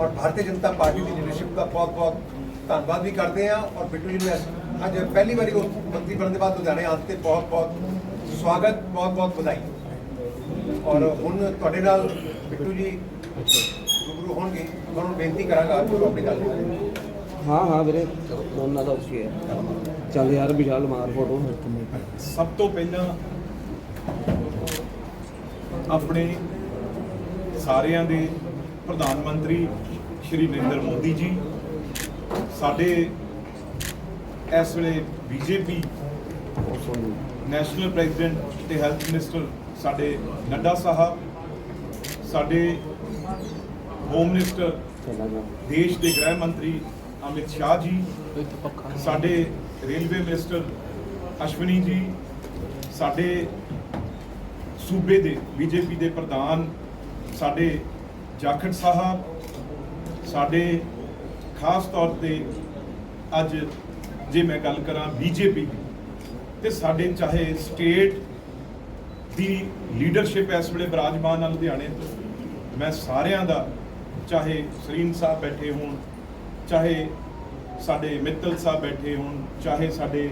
ਔਰ ਭਾਰਤੀ ਜਨਤਾ ਪਾਰਟੀ ਦੀ ਲੀਡਰਸ਼ਿਪ ਦਾ ਬਹੁਤ ਬਹੁਤ ਧੰਨਵਾਦ ਵੀ ਕਰਦੇ ਹਾਂ ਔਰ ਬਿੱਟੂ ਜੀ ਨੂੰ ਅੱਜ- ਪਹਿਲੀ ਵਾਰੀ ਉਹ ਮੰਤਰੀ ਬਣਨ ਦੇ ਬਾਅਦ ਲੁਧਿਆਣੇ ਆਉਣ ਤੇ ਬਹੁਤ ਬਹੁਤ ਸਵਾਗਤ ਬਹੁਤ ਬਹੁਤ ਵਧਾਈ। ਔਰ ਹੁਣ ਤੁਹਾਡੇ ਨਾਲ ਬਿੱਟੂ ਜੀ ਰੂਬਰੂ ਹੋਣਗੇ ਉਹਨਾਂ ਨੂੰ ਬੇਨਤੀ ਕਰਾਂਗਾ ਉਹ ਆਪਣੀ ਗੱਲ। ਹਾਂ ਹਾਂ ਵੀਰੇ ਦੋਨਾਂ ਦਾ ਉਸੇ ਹੈ ਚੱਲ ਯਾਰ ਵਿਸ਼ਾਲ ਮਾਰ ਫੋਟੋ। ਸਭ ਤੋਂ ਪਹਿਲਾਂ ਆਪਣੇ ਸਾਰਿਆਂ ਦੇ ਪ੍ਰਧਾਨ ਮੰਤਰੀ ਸ਼੍ਰੀ ਨਰਿੰਦਰ ਮੋਦੀ ਜੀ, ਸਾਡੇ ਇਸ ਵੇਲੇ ਬੀਜੇਪੀ ਨੈਸ਼ਨਲ ਪ੍ਰੈਜ਼ੀਡੈਂਟ ਤੇ ਹੈਲਥ ਮਿਨਿਸਟਰ ਸਾਡੇ ਨੱਡਾ ਸਾਹਿਬ, ਸਾਡੇ ਹੋਮ ਮਿਨਿਸਟਰ ਦੇਸ਼ ਦੇ ਗ੍ਰਹਿ ਮੰਤਰੀ ਅਮਿਤ ਸ਼ਾਹ ਜੀ, ਸਾਡੇ ਰੇਲਵੇ ਮਿਨਿਸਟਰ ਅਸ਼ਵਨੀ ਜੀ, ਸਾਡੇ ਸੂਬੇ ਦੇ ਬੀਜੇਪੀ ਦੇ ਪ੍ਰਧਾਨ, ਸਾਡੇ ਜਾਖੜ ਸਾਹਿਬ, ਸਾਡੇ ਖਾਸ ਤੌਰ ਤੇ ਅੱਜ ਜੇ ਮੈਂ ਗੱਲ ਕਰਾਂ ਬੀਜੇਪੀ ਦੀ, ਤੇ ਸਾਡੇ ਚਾਹੇ ਸਟੇਟ ਦੀ ਲੀਡਰਸ਼ਿਪ ਇਸ ਵੇਲੇ ਬਿਰਾਜਮਾਨ ਆ ਲੁਧਿਆਣੇ ਤੋਂ, ਮੈਂ ਸਾਰਿਆਂ ਦਾ ਚਾਹੇ ਸਰੀਨ ਸਾਹਿਬ ਬੈਠੇ ਹੋਣ, ਚਾਹੇ ਸਾਡੇ ਮਿੱਤਲ ਸਾਹਿਬ ਬੈਠੇ ਹੋਣ, ਚਾਹੇ ਸਾਡੇ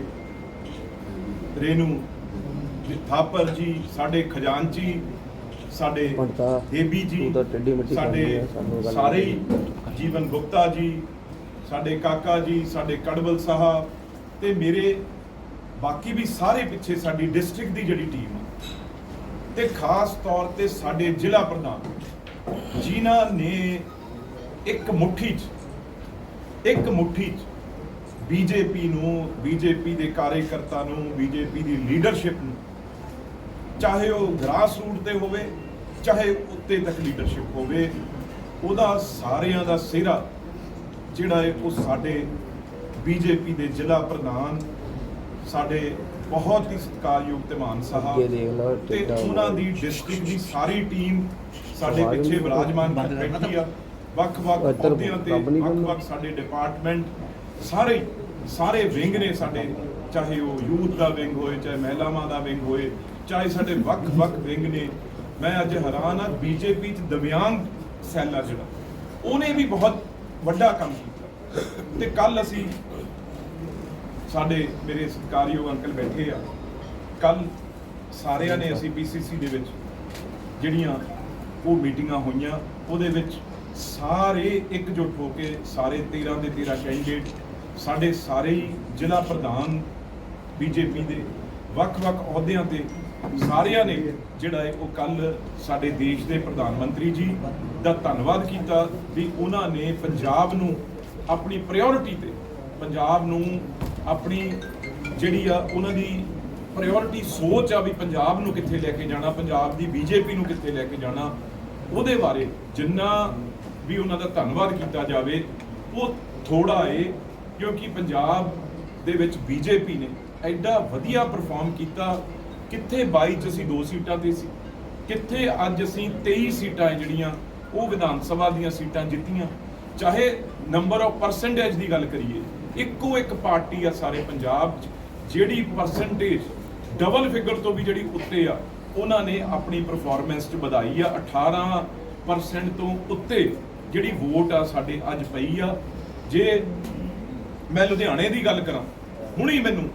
ਰੇਨੂ ਥਾਪਰ ਜੀ, ਸਾਡੇ ਖਜ਼ਾਨਚੀ ਸਾਡੇ ਪੰਡਤਾ, ਦੇਬੀ ਜੀ ਤੂੰ ਤਾਂ ਟੇਢੀ ਮਿੱਟੀ ਸਾਡੇ ਕਰਦੀ ਆ, ਸਾਨੂੰ ਗੱਲ ਸਾਰੇ ਹੀ ਜੀਵਨ ਗੁਪਤਾ ਜੀ ਸਾਡੇ ਕਾਕਾ ਜੀ ਸਾਡੇ ਕੜਵਲ ਸਾਹਿਬ ਤੇ ਮੇਰੇ ਬਾਕੀ ਵੀ ਸਾਰੇ ਪਿੱਛੇ ਸਾਡੀ ਡਿਸਟ੍ਰਿਕਟ ਦੀ ਜਿਹੜੀ ਟੀਮ ਆ। ਤੇ ਖਾਸ ਤੌਰ ਤੇ ਸਾਡੇ ਜ਼ਿਲ੍ਹਾ ਪ੍ਰਧਾਨ ਜਿਨ੍ਹਾਂ ਨੇ ਇੱਕ ਮੁੱਠੀ 'ਚ ਇੱਕ ਮੁੱਠੀ 'ਚ ਬੀਜੇਪੀ ਨੂੰ ਬੀਜੇਪੀ ਦੇ ਕਾਰਜਕਰਤਾ ਨੂੰ ਬੀਜੇਪੀ ਦੀ ਲੀਡਰਸ਼ਿਪ ਨੂੰ ਚਾਹੇ ਉਹ ਗ੍ਰਾਸ ਰੂਟ ਤੇ ਹੋਵੇ ਚਾਹੇ ਉੱਤੇ ਤੱਕ ਲੀਡਰਸ਼ਿਪ ਹੋਵੇ ਉਹਦਾ ਸਾਰਿਆਂ ਦਾ ਸਿਹਰਾ ਜਿਹੜਾ ਹੈ ਉਹ ਸਾਡੇ ਬੀਜੇਪੀ ਦੇ ਜ਼ਿਲ੍ਹਾ ਪ੍ਰਧਾਨ ਸਾਡੇ ਬਹੁਤ ਹੀ ਸਤਿਕਾਰਯੋਗ ਤੇ ਮਾਨ ਸਾਹਿਬ ਤੇ ਉਹਨਾਂ ਦੀ ਡਿਸਟ੍ਰਿਕਟ ਦੀ ਸਾਰੀ ਟੀਮ ਸਾਡੇ ਪਿੱਛੇ ਵਿਰਾਜਮਾਨ ਬੈਠੀ ਆ। ਵੱਖ-ਵੱਖ ਅਹੁਦਿਆਂ ਤੇ। ਵੱਖ-ਵੱਖ ਸਾਡੇ ਡਿਪਾਰਟਮੈਂਟ ਸਾਰੇ ਸਾਰੇ ਵਿੰਗ ਨੇ ਸਾਡੇ ਚਾਹੇ ਉਹ ਯੂਥ ਦਾ ਵਿੰਗ ਹੋਏ ਚਾਹੇ ਮਹਿਲਾਵਾਂ ਦਾ ਵਿੰਗ ਹੋਏ ਚਾਹੇ ਸਾਡੇ ਵੱਖ-ਵੱਖ ਵਿੰਗ ਨੇ, ਮੈਂ ਅੱਜ ਹੈਰਾਨ ਆ ਬੀਜੇਪੀ ਚ ਦਿਵਿਆਂਗ ਸੈੱਲ ਆ ਜਿਹੜਾ, ਉਹਨੇ ਵੀ ਬਹੁਤ ਵੱਡਾ ਕੰਮ ਕੀਤਾ। ਤੇ ਕੱਲ ਅਸੀਂ ਸਾਡੇ ਮੇਰੇ ਸਤਿਕਾਰਯੋਗ ਅੰਕਲ ਬੈਠੇ ਆ ਕੱਲ ਸਾਰਿਆਂ ਨੇ ਅਸੀਂ ਪੀਸੀਸੀ ਦੇ ਵਿੱਚ ਜਿਹੜੀਆਂ ਉਹ ਮੀਟਿੰਗਾਂ ਹੋਈਆਂ, ਉਹਦੇ ਵਿੱਚ ਸਾਰੇ ਇਕਜੁੱਟ ਹੋ ਕੇ ਸਾਰੇ 13 ਦੇ 13 ਕੈਂਡੀਡੇਟ, ਸਾਡੇ ਸਾਰੇ ਹੀ ਜ਼ਿਲ੍ਹਾ ਪ੍ਰਧਾਨ ਬੀਜੇਪੀ ਦੇ ਵੱਖ-ਵੱਖ ਅਹੁਦਿਆਂ ਤੇ ਸਾਰਿਆਂ ਨੇ ਜਿਹੜਾ ਹੈ ਉਹ ਕੱਲ ਸਾਡੇ ਦੇਸ਼ ਦੇ ਪ੍ਰਧਾਨ ਮੰਤਰੀ ਜੀ ਦਾ ਧੰਨਵਾਦ ਕੀਤਾ ਵੀ ਉਹਨਾਂ ਨੇ ਪੰਜਾਬ ਨੂੰ ਆਪਣੀ ਪ੍ਰਾਇੋਰਟੀ ਤੇ, ਪੰਜਾਬ ਨੂੰ ਆਪਣੀ ਜਿਹੜੀ ਆ ਉਹਨਾਂ ਦੀ ਪ੍ਰਾਇੋਰਟੀ ਸੋਚ ਆ ਵੀ ਪੰਜਾਬ ਨੂੰ ਕਿੱਥੇ ਲੈ ਕੇ ਜਾਣਾ, ਪੰਜਾਬ ਦੀ ਬੀਜੇਪੀ ਨੂੰ ਕਿੱਥੇ ਲੈ ਕੇ ਜਾਣਾ, ਉਹਦੇ ਬਾਰੇ ਜਿੰਨਾ ਵੀ ਉਹਨਾਂ ਦਾ ਧੰਨਵਾਦ ਕੀਤਾ ਜਾਵੇ, ਉਹ ਥੋੜਾ ਏ ਕਿਉਂਕਿ ਪੰਜਾਬ ਦੇ ਵਿੱਚ ਬੀਜੇਪੀ ਨੇ ਐਡਾ ਵਧੀਆ ਪਰਫਾਰਮ ਕੀਤਾ ਕਿੱਥੇ 22 ਚ ਅਸੀਂ ਦੋ ਸੀਟਾਂ ਤੇ ਸੀ? ਕਿੱਥੇ ਅੱਜ ਅਸੀਂ 23 ਸੀਟਾਂ ਜਿਹੜੀਆਂ, ਉਹ ਵਿਧਾਨ ਸਭਾ ਦੀਆਂ ਸੀਟਾਂ ਜਿੱਤੀਆਂ? ਚਾਹੇ ਨੰਬਰ ਆਫ ਪਰਸੈਂਟੇਜ ਦੀ ਗੱਲ ਕਰੀਏ, ਇੱਕੋ ਇੱਕ ਪਾਰਟੀ ਆ ਸਾਰੇ ਪੰਜਾਬ 'ਚ, ਜਿਹੜੀ ਪਰਸੈਂਟੇਜ ਡਬਲ ਫਿਗਰ ਤੋਂ ਵੀ ਜਿਹੜੀ ਉੱਤੇ ਆ, ਉਹਨਾਂ ਨੇ ਆਪਣੀ ਪਰਫਾਰਮੈਂਸ 'ਚ ਵਧਾਈ ਆ। 18% ਤੋਂ ਉੱਤੇ ਜਿਹੜੀ ਵੋਟ ਆ ਸਾਡੇ ਅੱਜ ਪਈ ਆ। ਜੇ ਮੈਂ ਲੁਧਿਆਣੇ ਦੀ ਗੱਲ ਕਰਾਂ, ਹੁਣੀ ਮੈਨੂੰ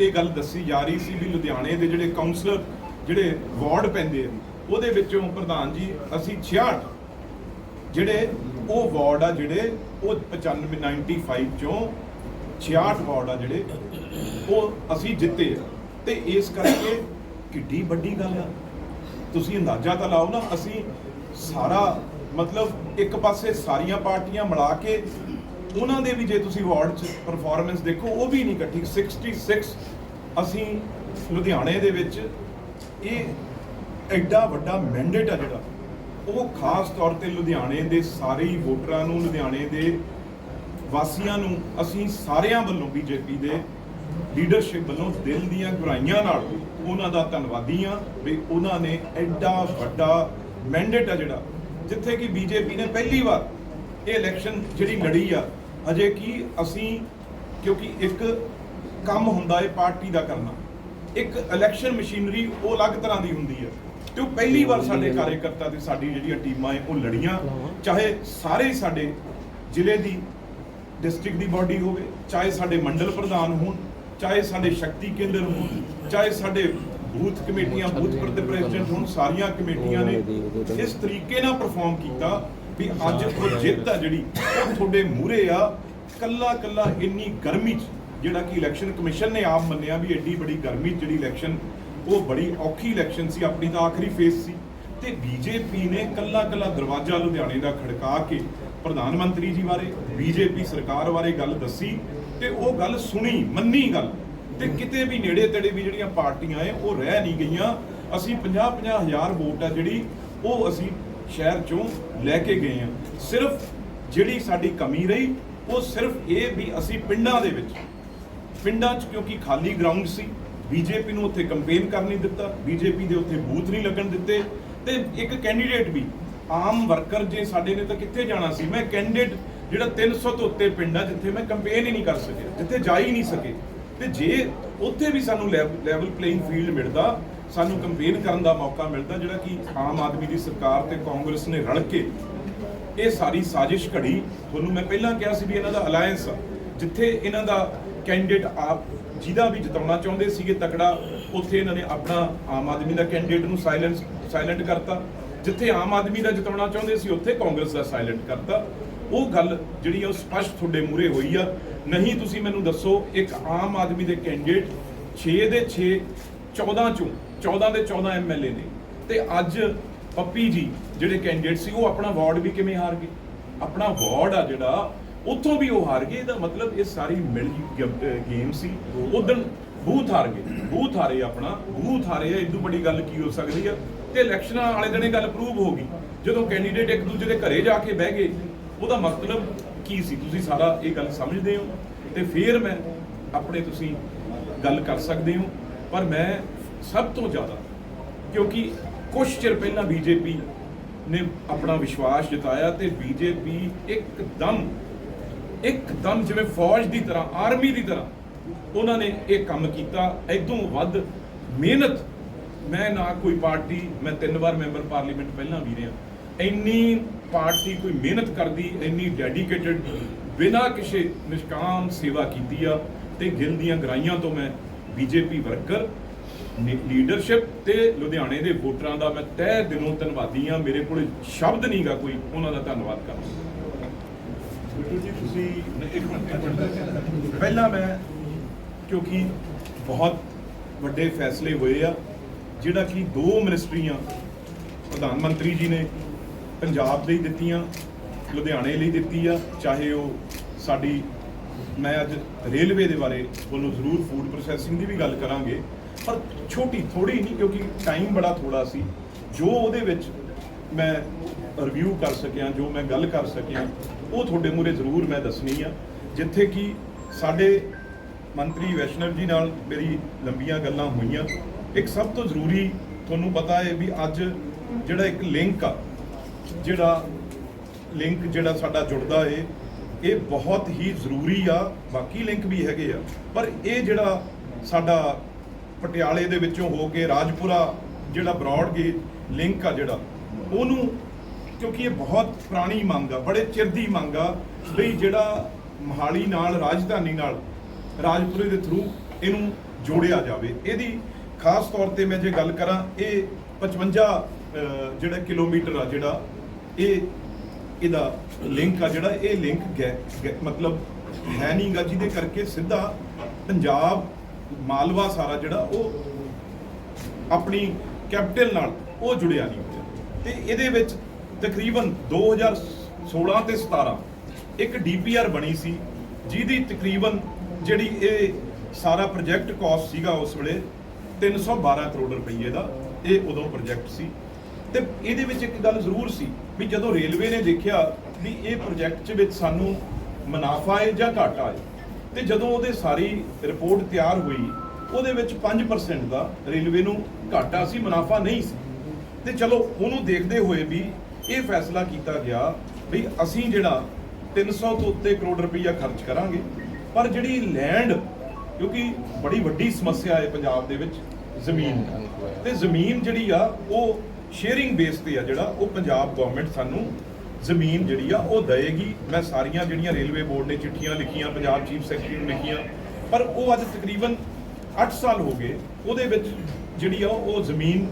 ਇਹ ਗੱਲ ਦੱਸੀ ਜਾ ਰਹੀ ਸੀ ਵੀ ਲੁਧਿਆਣੇ ਦੇ ਜਿਹੜੇ ਕਾਉਂਸਲਰ ਜਿਹੜੇ ਵਾਰਡ ਪੈਂਦੇ ਆ, ਉਹਦੇ ਵਿੱਚੋਂ ਪ੍ਰਧਾਨ ਜੀ, ਅਸੀਂ 66 ਜਿਹੜੇ ਉਹ ਵਾਰਡ ਆ ਜਿਹੜੇ ਉਹ 95 95 ਚੋਂ 66 ਵਾਰਡ ਆ ਜਿਹੜੇ, ਉਹ ਅਸੀਂ ਜਿੱਤੇ ਆ। ਤੇ ਇਸ ਕਰਕੇ ਕਿੱਡੀ ਵੱਡੀ ਗੱਲ ਆ। ਤੁਸੀਂ ਅੰਦਾਜ਼ਾ ਤਾਂ ਲਾਓ ਨਾ, ਅਸੀਂ ਸਾਰਾ ਮਤਲਬ ਇੱਕ ਪਾਸੇ ਸਾਰੀਆਂ ਪਾਰਟੀਆਂ ਮਿਲਾ ਕੇ ਉਹਨਾਂ ਦੇ ਵੀ ਜੇ ਤੁਸੀਂ ਵਾਰਡ 'ਚ ਪਰਫਾਰਮੈਂਸ ਦੇਖੋ, ਉਹ ਵੀ ਨਹੀਂ ਇਕੱਠੀ। 66 ਅਸੀਂ ਲੁਧਿਆਣੇ ਦੇ ਵਿੱਚ ਇਹ ਐਡਾ ਵੱਡਾ ਮੈਂਡੇਟ ਆ ਜਿਹੜਾ, ਉਹ ਖਾਸ ਤੌਰ ਤੇ ਲੁਧਿਆਣੇ ਦੇ ਸਾਰੇ ਵੋਟਰਾਂ ਨੂੰ, ਲੁਧਿਆਣੇ ਦੇ ਵਾਸੀਆਂ ਨੂੰ ਅਸੀਂ ਸਾਰਿਆਂ ਵੱਲੋਂ ਬੀਜੇਪੀ ਦੇ ਲੀਡਰਸ਼ਿਪ ਵੱਲੋਂ ਦਿਲ ਦੀਆਂ ਗਹਿਰਾਈਆਂ ਨਾਲ ਉਹਨਾਂ ਦਾ ਧੰਨਵਾਦੀ ਆ ਵੀ ਉਹਨਾਂ ਨੇ ਐਡਾ ਵੱਡਾ ਮੈਂਡੇਟ ਆ ਜਿਹੜਾ, ਜਿੱਥੇ ਕਿ ਬੀਜੇਪੀ ਨੇ ਪਹਿਲੀ ਵਾਰ ਇਹ ਇਲੈਕਸ਼ਨ ਜਿਹੜੀ ਲੜੀ ਆ, ਅਜੇ ਕੀ ਅਸੀਂ, ਕਿਉਂਕਿ ਇੱਕ ਕੰਮ ਹੁੰਦਾ ਹੈ ਪਾਰਟੀ ਦਾ ਕਰਨਾ। ਇੱਕ ਇਲੈਕਸ਼ਨ ਮਸ਼ੀਨਰੀ ਉਹ ਅਲੱਗ ਤਰ੍ਹਾਂ ਦੀ ਹੁੰਦੀ ਹੈ ਤੇ ਉਹ ਪਹਿਲੀ ਵਾਰ ਸਾਡੇ ਕਾਰਜਕਰਤਾ ਤੇ ਸਾਡੀ ਜਿਹੜੀਆਂ ਟੀਮਾਂ ਹੈ ਉਹ ਲੜੀਆਂ। ਚਾਹੇ ਸਾਰੇ ਸਾਡੇ ਜ਼ਿਲ੍ਹੇ ਦੀ ਡਿਸਟ੍ਰਿਕਟ ਦੀ ਬਾਡੀ ਹੋਵੇ, ਚਾਹੇ ਸਾਡੇ ਮੰਡਲ ਪ੍ਰਧਾਨ ਹੋਣ, ਚਾਹੇ ਸਾਡੇ ਸ਼ਕਤੀ ਕੇਂਦਰ ਹੋਣ, ਚਾਹੇ ਸਾਡੇ ਬੂਥ ਕਮੇਟੀਆਂ, ਬੂਥ ਪ੍ਰਦੇ ਪ੍ਰੈਜ਼ੀਡੈਂਟ ਹੋਣ, ਸਾਰੀਆਂ ਕਮੇਟੀਆਂ ਨੇ ਇਸ ਤਰੀਕੇ ਨਾਲ ਪਰਫਾਰਮ ਕੀਤਾ। ਵੀ ਅੱਜ ਉਹ ਜਿੱਤ ਆ ਜਿਹੜੀ, ਉਹ ਤੁਹਾਡੇ ਮੂਹਰੇ ਆ। ਕੱਲਾ ਕੱਲਾ ਇੰਨੀ ਗਰਮੀ 'ਚ, ਜਿਹੜਾ ਕਿ ਇਲੈਕਸ਼ਨ ਕਮਿਸ਼ਨ ਨੇ ਆਪ ਮੰਨਿਆ ਵੀ ਐਡੀ ਬੜੀ ਗਰਮੀ 'ਚ ਜਿਹੜੀ ਇਲੈਕਸ਼ਨ ਉਹ ਬੜੀ ਔਖੀ ਇਲੈਕਸ਼ਨ ਸੀ, ਆਪਣੀ ਤਾਂ ਆਖਰੀ ਫੇਸ ਸੀ। ਤੇ ਬੀਜੇਪੀ ਨੇ ਕੱਲਾ ਕੱਲਾ ਦਰਵਾਜ਼ਾ ਲੁਧਿਆਣੇ ਦਾ ਖੜਕਾ ਕੇ ਪ੍ਰਧਾਨ ਮੰਤਰੀ ਜੀ ਬਾਰੇ ਬੀਜੇਪੀ ਸਰਕਾਰ ਬਾਰੇ ਗੱਲ ਦੱਸੀ ਤੇ ਉਹ ਗੱਲ ਸੁਣੀ, ਮੰਨੀ ਗੱਲ। ਤੇ ਕਿਤੇ ਵੀ ਨੇੜੇ ਤੇੜੇ ਵੀ ਜਿਹੜੀਆਂ ਪਾਰਟੀਆਂ ਐ, ਉਹ ਰਹਿ ਨਹੀਂ ਗਈਆਂ। ਅਸੀਂ 50 50 ਹਜ਼ਾਰ ਵੋਟ ਆ ਜਿਹੜੀ, ਉਹ ਅਸੀਂ ਸ਼ਹਿਰ ਚੋਂ ਲੈ ਕੇ ਗਏ ਆ ਸਿਰਫ ਜਿਹੜੀ ਸਾਡੀ ਕਮੀ ਰਹੀ, ਉਹ ਸਿਰਫ ਇਹ ਵੀ ਅਸੀਂ ਪਿੰਡਾਂ ਦੇ ਵਿੱਚ। ਪਿੰਡਾਂ 'ਚ ਕਿਉਂਕਿ ਖਾਲੀ ਗਰਾਊਂਡ ਸੀ, ਬੀਜੇਪੀ ਨੂੰ ਉੱਥੇ ਕੰਪੇਨ ਕਰਨ ਨਹੀਂ ਦਿੱਤਾ, ਬੀਜੇਪੀ ਦੇ ਉੱਥੇ ਬੂਥ ਨਹੀਂ ਲੱਗਣ ਦਿੱਤੇ। ਤੇ ਇੱਕ ਕੈਂਡੀਡੇਟ ਵੀ, ਆਮ ਵਰਕਰ ਜੇ ਸਾਡੇ ਨੇ ਤਾਂ ਕਿੱਥੇ ਜਾਣਾ ਸੀ? ਮੈਂ ਕੈਂਡੀਡੇਟ ਜਿਹੜਾ 300 ਤੋਂ ਉੱਤੇ ਪਿੰਡਾਂ ਜਿੱਥੇ ਮੈਂ ਕੰਪੇਨ ਹੀ ਨਹੀਂ ਕਰ ਸਕਿਆ, ਜਿੱਥੇ ਜਾ ਹੀ ਨਹੀਂ ਸਕੇ। ਤੇ ਜੇ ਉੱਥੇ ਵੀ ਸਾਨੂੰ ਲੈਵਲ ਪਲੇਇੰਗ ਫੀਲਡ ਮਿਲਦਾ ਸਾਨੂੰ ਕੰਪੇਨ ਕਰਨ ਦਾ ਮੌਕਾ ਮਿਲਦਾ ਜਿਹੜਾ ਕਿ ਆਮ ਆਦਮੀ ਦੀ ਸਰਕਾਰ ਤੇ ਕਾਂਗਰਸ ਨੇ ਰਲ ਕੇ ਇਹ ਸਾਰੀ ਸਾਜ਼ਿਸ਼ ਘੜੀ। ਤੁਹਾਨੂੰ ਮੈਂ ਪਹਿਲਾਂ ਕਿਹਾ ਸੀ ਵੀ ਇਹਨਾਂ ਦਾ ਅਲਾਈਅੰਸ ਆ। ਜਿੱਥੇ ਇਹਨਾਂ ਦਾ ਕੈਂਡੀਡੇਟ ਆਪ ਜਿਹਦਾ ਵੀ ਜਿਤਾਉਣਾ ਚਾਹੁੰਦੇ ਸੀਗੇ ਤਕੜਾ, ਉੱਥੇ ਇਹਨਾਂ ਨੇ ਆਪਣਾ ਆਮ ਆਦਮੀ ਦਾ ਕੈਂਡੀਡੇਟ ਨੂੰ ਸਾਇਲੈਂਸ ਸਾਇਲੈਂਟ ਕਰਤਾ। ਜਿੱਥੇ ਆਮ ਆਦਮੀ ਦਾ ਜਿਤਾਉਣਾ ਚਾਹੁੰਦੇ ਸੀ, ਉੱਥੇ ਕਾਂਗਰਸ ਦਾ ਸਾਇਲੈਂਟ ਕਰਤਾ। ਉਹ ਗੱਲ ਜਿਹੜੀ ਆ, ਉਹ ਸਪਸ਼ਟ ਤੁਹਾਡੇ ਮੂਰੇ ਹੋਈ ਆ। ਨਹੀਂ, ਤੁਸੀਂ ਮੈਨੂੰ ਦੱਸੋ, ਇੱਕ ਆਮ ਆਦਮੀ ਦੇ ਕੈਂਡੀਡੇਟ 6 ਦੇ 6 14 ਚੋਂ 14 ਦੇ 14 ਐਮਐਲਏ ਨੇ। ਤੇ ਅੱਜ ਪੱਪੀ ਜੀ, ਜਿਹੜੇ ਕੈਂਡੀਡੇਟ ਸੀ, ਉਹ ਆਪਣਾ ਵਾਰਡ ਵੀ ਕਿਵੇਂ ਹਾਰ ਗਏ? ਆਪਣਾ ਵਾਰਡ ਆ ਜਿਹੜਾ, ਉੱਥੋਂ ਵੀ ਉਹ ਹਾਰ ਗਏ। ਇਹਦਾ ਮਤਲਬ ਇਹ ਸਾਰੀ ਮਿਲ ਗੇਮ ਸੀ। ਉਦੋਂ ਬੂਥ ਹਾਰ ਗਏ। ਬੂਥ ਹਾਰੇ ਆਪਣਾ, ਬੂਥ ਹਾਰੇ ਆ। ਇਦੋਂ ਵੱਡੀ ਗੱਲ ਕੀ ਹੋ ਸਕਦੀ ਆ? ਤੇ ਇਲੈਕਸ਼ਨਾਂ ਵਾਲੇ ਦਿਨ ਇਹ ਗੱਲ ਪ੍ਰੂਵ ਹੋ ਗਈ। ਜਦੋਂ ਕੈਂਡੀਡੇਟ ਇੱਕ ਦੂਜੇ ਦੇ ਘਰੇ ਜਾ ਕੇ ਬਹਿ ਗਏ, ਉਹਦਾ ਮਤਲਬ ਕੀ ਸੀ? ਤੁਸੀਂ ਸਾਰਾ ਇਹ ਗੱਲ ਸਮਝਦੇ ਹੋ? ਤੇ ਫਿਰ ਮੈਂ, ਆਪਣੇ ਤੁਸੀਂ ਗੱਲ ਕਰ ਸਕਦੇ ਹੋ। ਪਰ ਮੈਂ ਸਭ ਤੋਂ ਜ਼ਿਆਦਾ, ਕਿਉਂਕਿ ਕੁਝ ਚਿਰ ਪਹਿਲਾਂ ਬੀਜੇਪੀ ਨੇ ਆਪਣਾ ਵਿਸ਼ਵਾਸ ਜਤਾਇਆ ਤੇ ਬੀਜੇਪੀ ਇੱਕਦਮ ਇੱਕਦਮ ਜਿਵੇਂ ਫੌਜ ਦੀ ਤਰ੍ਹਾਂ, ਆਰਮੀ ਦੀ ਤਰ੍ਹਾਂ ਉਹਨਾਂ ਨੇ ਇਹ ਕੰਮ ਕੀਤਾ। ਇਦੋਂ ਵੱਧ ਮਿਹਨਤ, ਮੈਂ ਨਾ ਕੋਈ ਪਾਰਟੀ, ਮੈਂ ਤਿੰਨ ਵਾਰ ਮੈਂਬਰ ਪਾਰਲੀਮੈਂਟ ਪਹਿਲਾਂ ਵੀ ਰਿਹਾ। ਇੰਨੀ ਪਾਰਟੀ ਕੋਈ ਮਿਹਨਤ ਕਰਦੀ, ਇੰਨੀ ਡੈਡੀਕੇਟਡ, ਬਿਨਾਂ ਕਿਸੇ ਨਿਸ਼ਕਾਮ ਸੇਵਾ ਕੀਤੀ ਆ ਤੇ ਗਿਲ ਦੀਆਂ ਗਰਾਈਆਂ ਤੋਂ ਮੈਂ ਬੀਜੇਪੀ ਵਰਕਰ ਲੀਡਰਸ਼ਿਪ ਤੇ ਲੁਧਿਆਣੇ ਦੇ ਵੋਟਰਾਂ ਦਾ ਮੈਂ ਤਹਿ ਦਿਲੋਂ ਧੰਨਵਾਦੀ ਆ ਮੇਰੇ ਕੋਲ ਸ਼ਬਦ ਨਹੀਂਗਾ ਕੋਈ। ਉਹਨਾਂ ਦਾ ਧੰਨਵਾਦ ਮਿੰਟ ਪਹਿਲਾਂ ਮੈਂ ਕਿਉਂਕਿ ਬਹੁਤ ਵੱਡੇ ਫੈਸਲੇ ਹੋਏ ਆ ਜਿਹੜਾ ਕਿ ਦੋ ਮਿਨਿਸਟਰੀਆਂ ਪ੍ਰਧਾਨ ਮੰਤਰੀ ਜੀ ਨੇ ਪੰਜਾਬ ਲਈ ਦਿੱਤੀਆਂ ਲੁਧਿਆਣੇ ਲਈ ਦਿੱਤੀ ਆ ਚਾਹੇ ਉਹ ਸਾਡੀ ਮੈਂ ਅੱਜ ਰੇਲਵੇ ਦੇ ਬਾਰੇ ਤੁਹਾਨੂੰ ਜ਼ਰੂਰ ਫੂਡ ਪ੍ਰੋਸੈਸਿੰਗ ਦੀ ਵੀ ਗੱਲ ਕਰਾਂਗੇ। ਪਰ ਛੋਟੀ ਥੋੜੀ ਨਹੀਂ, ਕਿਉਂਕਿ ਟਾਈਮ ਬੜਾ ਥੋੜਾ ਸੀ। ਜੋ ਉਹਦੇ ਵਿੱਚ ਮੈਂ ਰਿਵਿਊ ਕਰ ਸਕਿਆ, ਜੋ ਮੈਂ ਗੱਲ ਕਰ ਸਕਿਆ, ਉਹ ਤੁਹਾਡੇ ਮੂਰੇ ਜ਼ਰੂਰ ਮੈਂ ਦੱਸਣੀ ਆ। ਜਿੱਥੇ ਕਿ ਸਾਡੇ ਮੰਤਰੀ ਵੈਸ਼ਨਵ ਜੀ ਨਾਲ ਮੇਰੀ ਲੰਬੀਆਂ ਗੱਲਾਂ ਹੋਈਆਂ। ਇੱਕ ਸਭ ਤੋਂ ਜ਼ਰੂਰੀ ਤੁਹਾਨੂੰ ਪਤਾ ਹੈ ਵੀ ਅੱਜ ਜਿਹੜਾ ਇੱਕ ਲਿੰਕ ਆ, ਜਿਹੜਾ ਲਿੰਕ ਜਿਹੜਾ ਸਾਡਾ ਜੁੜਦਾ ਏ, ਇਹ ਬਹੁਤ ਹੀ ਜ਼ਰੂਰੀ ਆ। ਬਾਕੀ ਲਿੰਕ ਵੀ ਹੈਗੇ ਆ। ਪਰ ਇਹ ਜਿਹੜਾ ਸਾਡਾ ਪਟਿਆਲੇ ਦੇ ਵਿੱਚੋਂ ਹੋ ਕੇ ਰਾਜਪੁਰਾ, ਜਿਹੜਾ ਬ੍ਰੌਡ ਗੇ ਲਿੰਕ ਆ ਜਿਹੜਾ, ਉਹਨੂੰ ਕਿਉਂਕਿ ਇਹ ਬਹੁਤ ਪੁਰਾਣੀ ਮੰਗ ਆ, ਬੜੇ ਚਿਰ ਦੀ ਮੰਗ ਆ ਵੀ ਜਿਹੜਾ ਮਹਾਲੀ ਨਾਲ, ਰਾਜਧਾਨੀ ਨਾਲ, ਰਾਜਪੁਰੇ ਦੇ ਥਰੂ ਇਹਨੂੰ ਜੋੜਿਆ ਜਾਵੇ। ਇਹਦੀ ਖਾਸ ਤੌਰ ਤੇ ਮੈਂ ਜੇ ਗੱਲ ਕਰਾਂ, ਇਹ 55 ਜਿਹੜਾ ਕਿਲੋਮੀਟਰ ਆ ਜਿਹੜਾ, ਇਹ ਇਹਦਾ ਲਿੰਕ ਆ ਜਿਹੜਾ, ਇਹ ਲਿੰਕ ਗੈ- ਗੈ- ਮਤਲਬ ਹੈ ਨਹੀਂਗਾ ਜਿਹਦੇ ਕਰਕੇ ਸਿੱਧਾ ਪੰਜਾਬ ਮਾਲਵਾ ਸਾਰਾ ਜਿਹੜਾ ਉਹ ਆਪਣੀ ਕੈਪੀਟਲ ਨਾਲ ਉਹ ਜੁੜਿਆ ਨਹੀਂ ਹੋਇਆ ਤੇ ਇਹਦੇ ਵਿੱਚ ਤਕਰੀਬਨ 2016 ਤੇ 17 ਇੱਕ ਡੀਪੀਆਰ ਬਣੀ ਸੀ, ਜਿਹਦੀ ਤਕਰੀਬਨ ਜਿਹੜੀ ਇਹ ਸਾਰਾ ਪ੍ਰੋਜੈਕਟ ਕਾਸਟ ਸੀਗਾ ਉਸ ਵੇਲੇ 312 ਕਰੋੜ ਰੁਪਏ ਦਾ, ਇਹ ਉਦੋਂ ਪ੍ਰੋਜੈਕਟ ਸੀ। ਤੇ ਇਹਦੇ ਵਿੱਚ ਇੱਕ ਗੱਲ ਜ਼ਰੂਰ ਸੀ ਵੀ ਜਦੋਂ ਰੇਲਵੇ ਨੇ ਦੇਖਿਆ ਵੀ ਇਹ ਪ੍ਰੋਜੈਕਟ 'ਚ ਵਿੱਚ ਸਾਨੂੰ ਮੁਨਾਫਾ ਹੈ ਜਾਂ ਘਾਟਾ ਹੈ ਤੇ ਜਦੋਂ ਉਹਦੇ ਸਾਰੀ ਰਿਪੋਰਟ ਤਿਆਰ ਹੋਈ, ਉਹਦੇ ਵਿੱਚ 5% ਦਾ ਰੇਲਵੇ ਨੂੰ ਘਾਟਾ ਸੀ, ਮੁਨਾਫਾ ਨਹੀਂ ਸੀ। ਤੇ ਚਲੋ, ਉਹਨੂੰ ਦੇਖਦੇ ਹੋਏ ਵੀ ਇਹ ਫੈਸਲਾ ਕੀਤਾ ਗਿਆ ਵੀ ਅਸੀਂ ਜਿਹੜਾ 300 ਤੋਂ ਉੱਤੇ ਕਰੋੜ ਰੁਪਈਆ ਖਰਚ ਕਰਾਂਗੇ, ਪਰ ਜਿਹੜੀ ਲੈਂਡ ਕਿਉਂਕਿ ਬੜੀ ਵੱਡੀ ਸਮੱਸਿਆ ਹੈ ਪੰਜਾਬ ਦੇ ਵਿੱਚ, ਜ਼ਮੀਨ ਤੇ ਜ਼ਮੀਨ ਜਿਹੜੀ ਆ, ਉਹ ਸ਼ੇਅਰਿੰਗ ਬੇਸ ਤੇ ਆ ਜਿਹੜਾ, ਉਹ ਪੰਜਾਬ ਗਵਰਨਮੈਂਟ ਸਾਨੂੰ ਜ਼ਮੀਨ ਜਿਹੜੀ ਆ, ਉਹ ਦਏਗੀ। ਮੈਂ ਸਾਰੀਆਂ ਜਿਹੜੀਆਂ ਰੇਲਵੇ ਬੋਰਡ ਨੇ ਚਿੱਠੀਆਂ ਲਿਖੀਆਂ, ਪੰਜਾਬ ਚੀਫ ਸੈਕਟਰੀ ਨੂੰ ਲਿਖੀਆਂ, ਪਰ ਉਹ ਅੱਜ ਤਕਰੀਬਨ 8 ਸਾਲ ਹੋ ਗਏ, ਉਹਦੇ ਵਿੱਚ ਜਿਹੜੀ ਆ, ਉਹ ਜ਼ਮੀਨ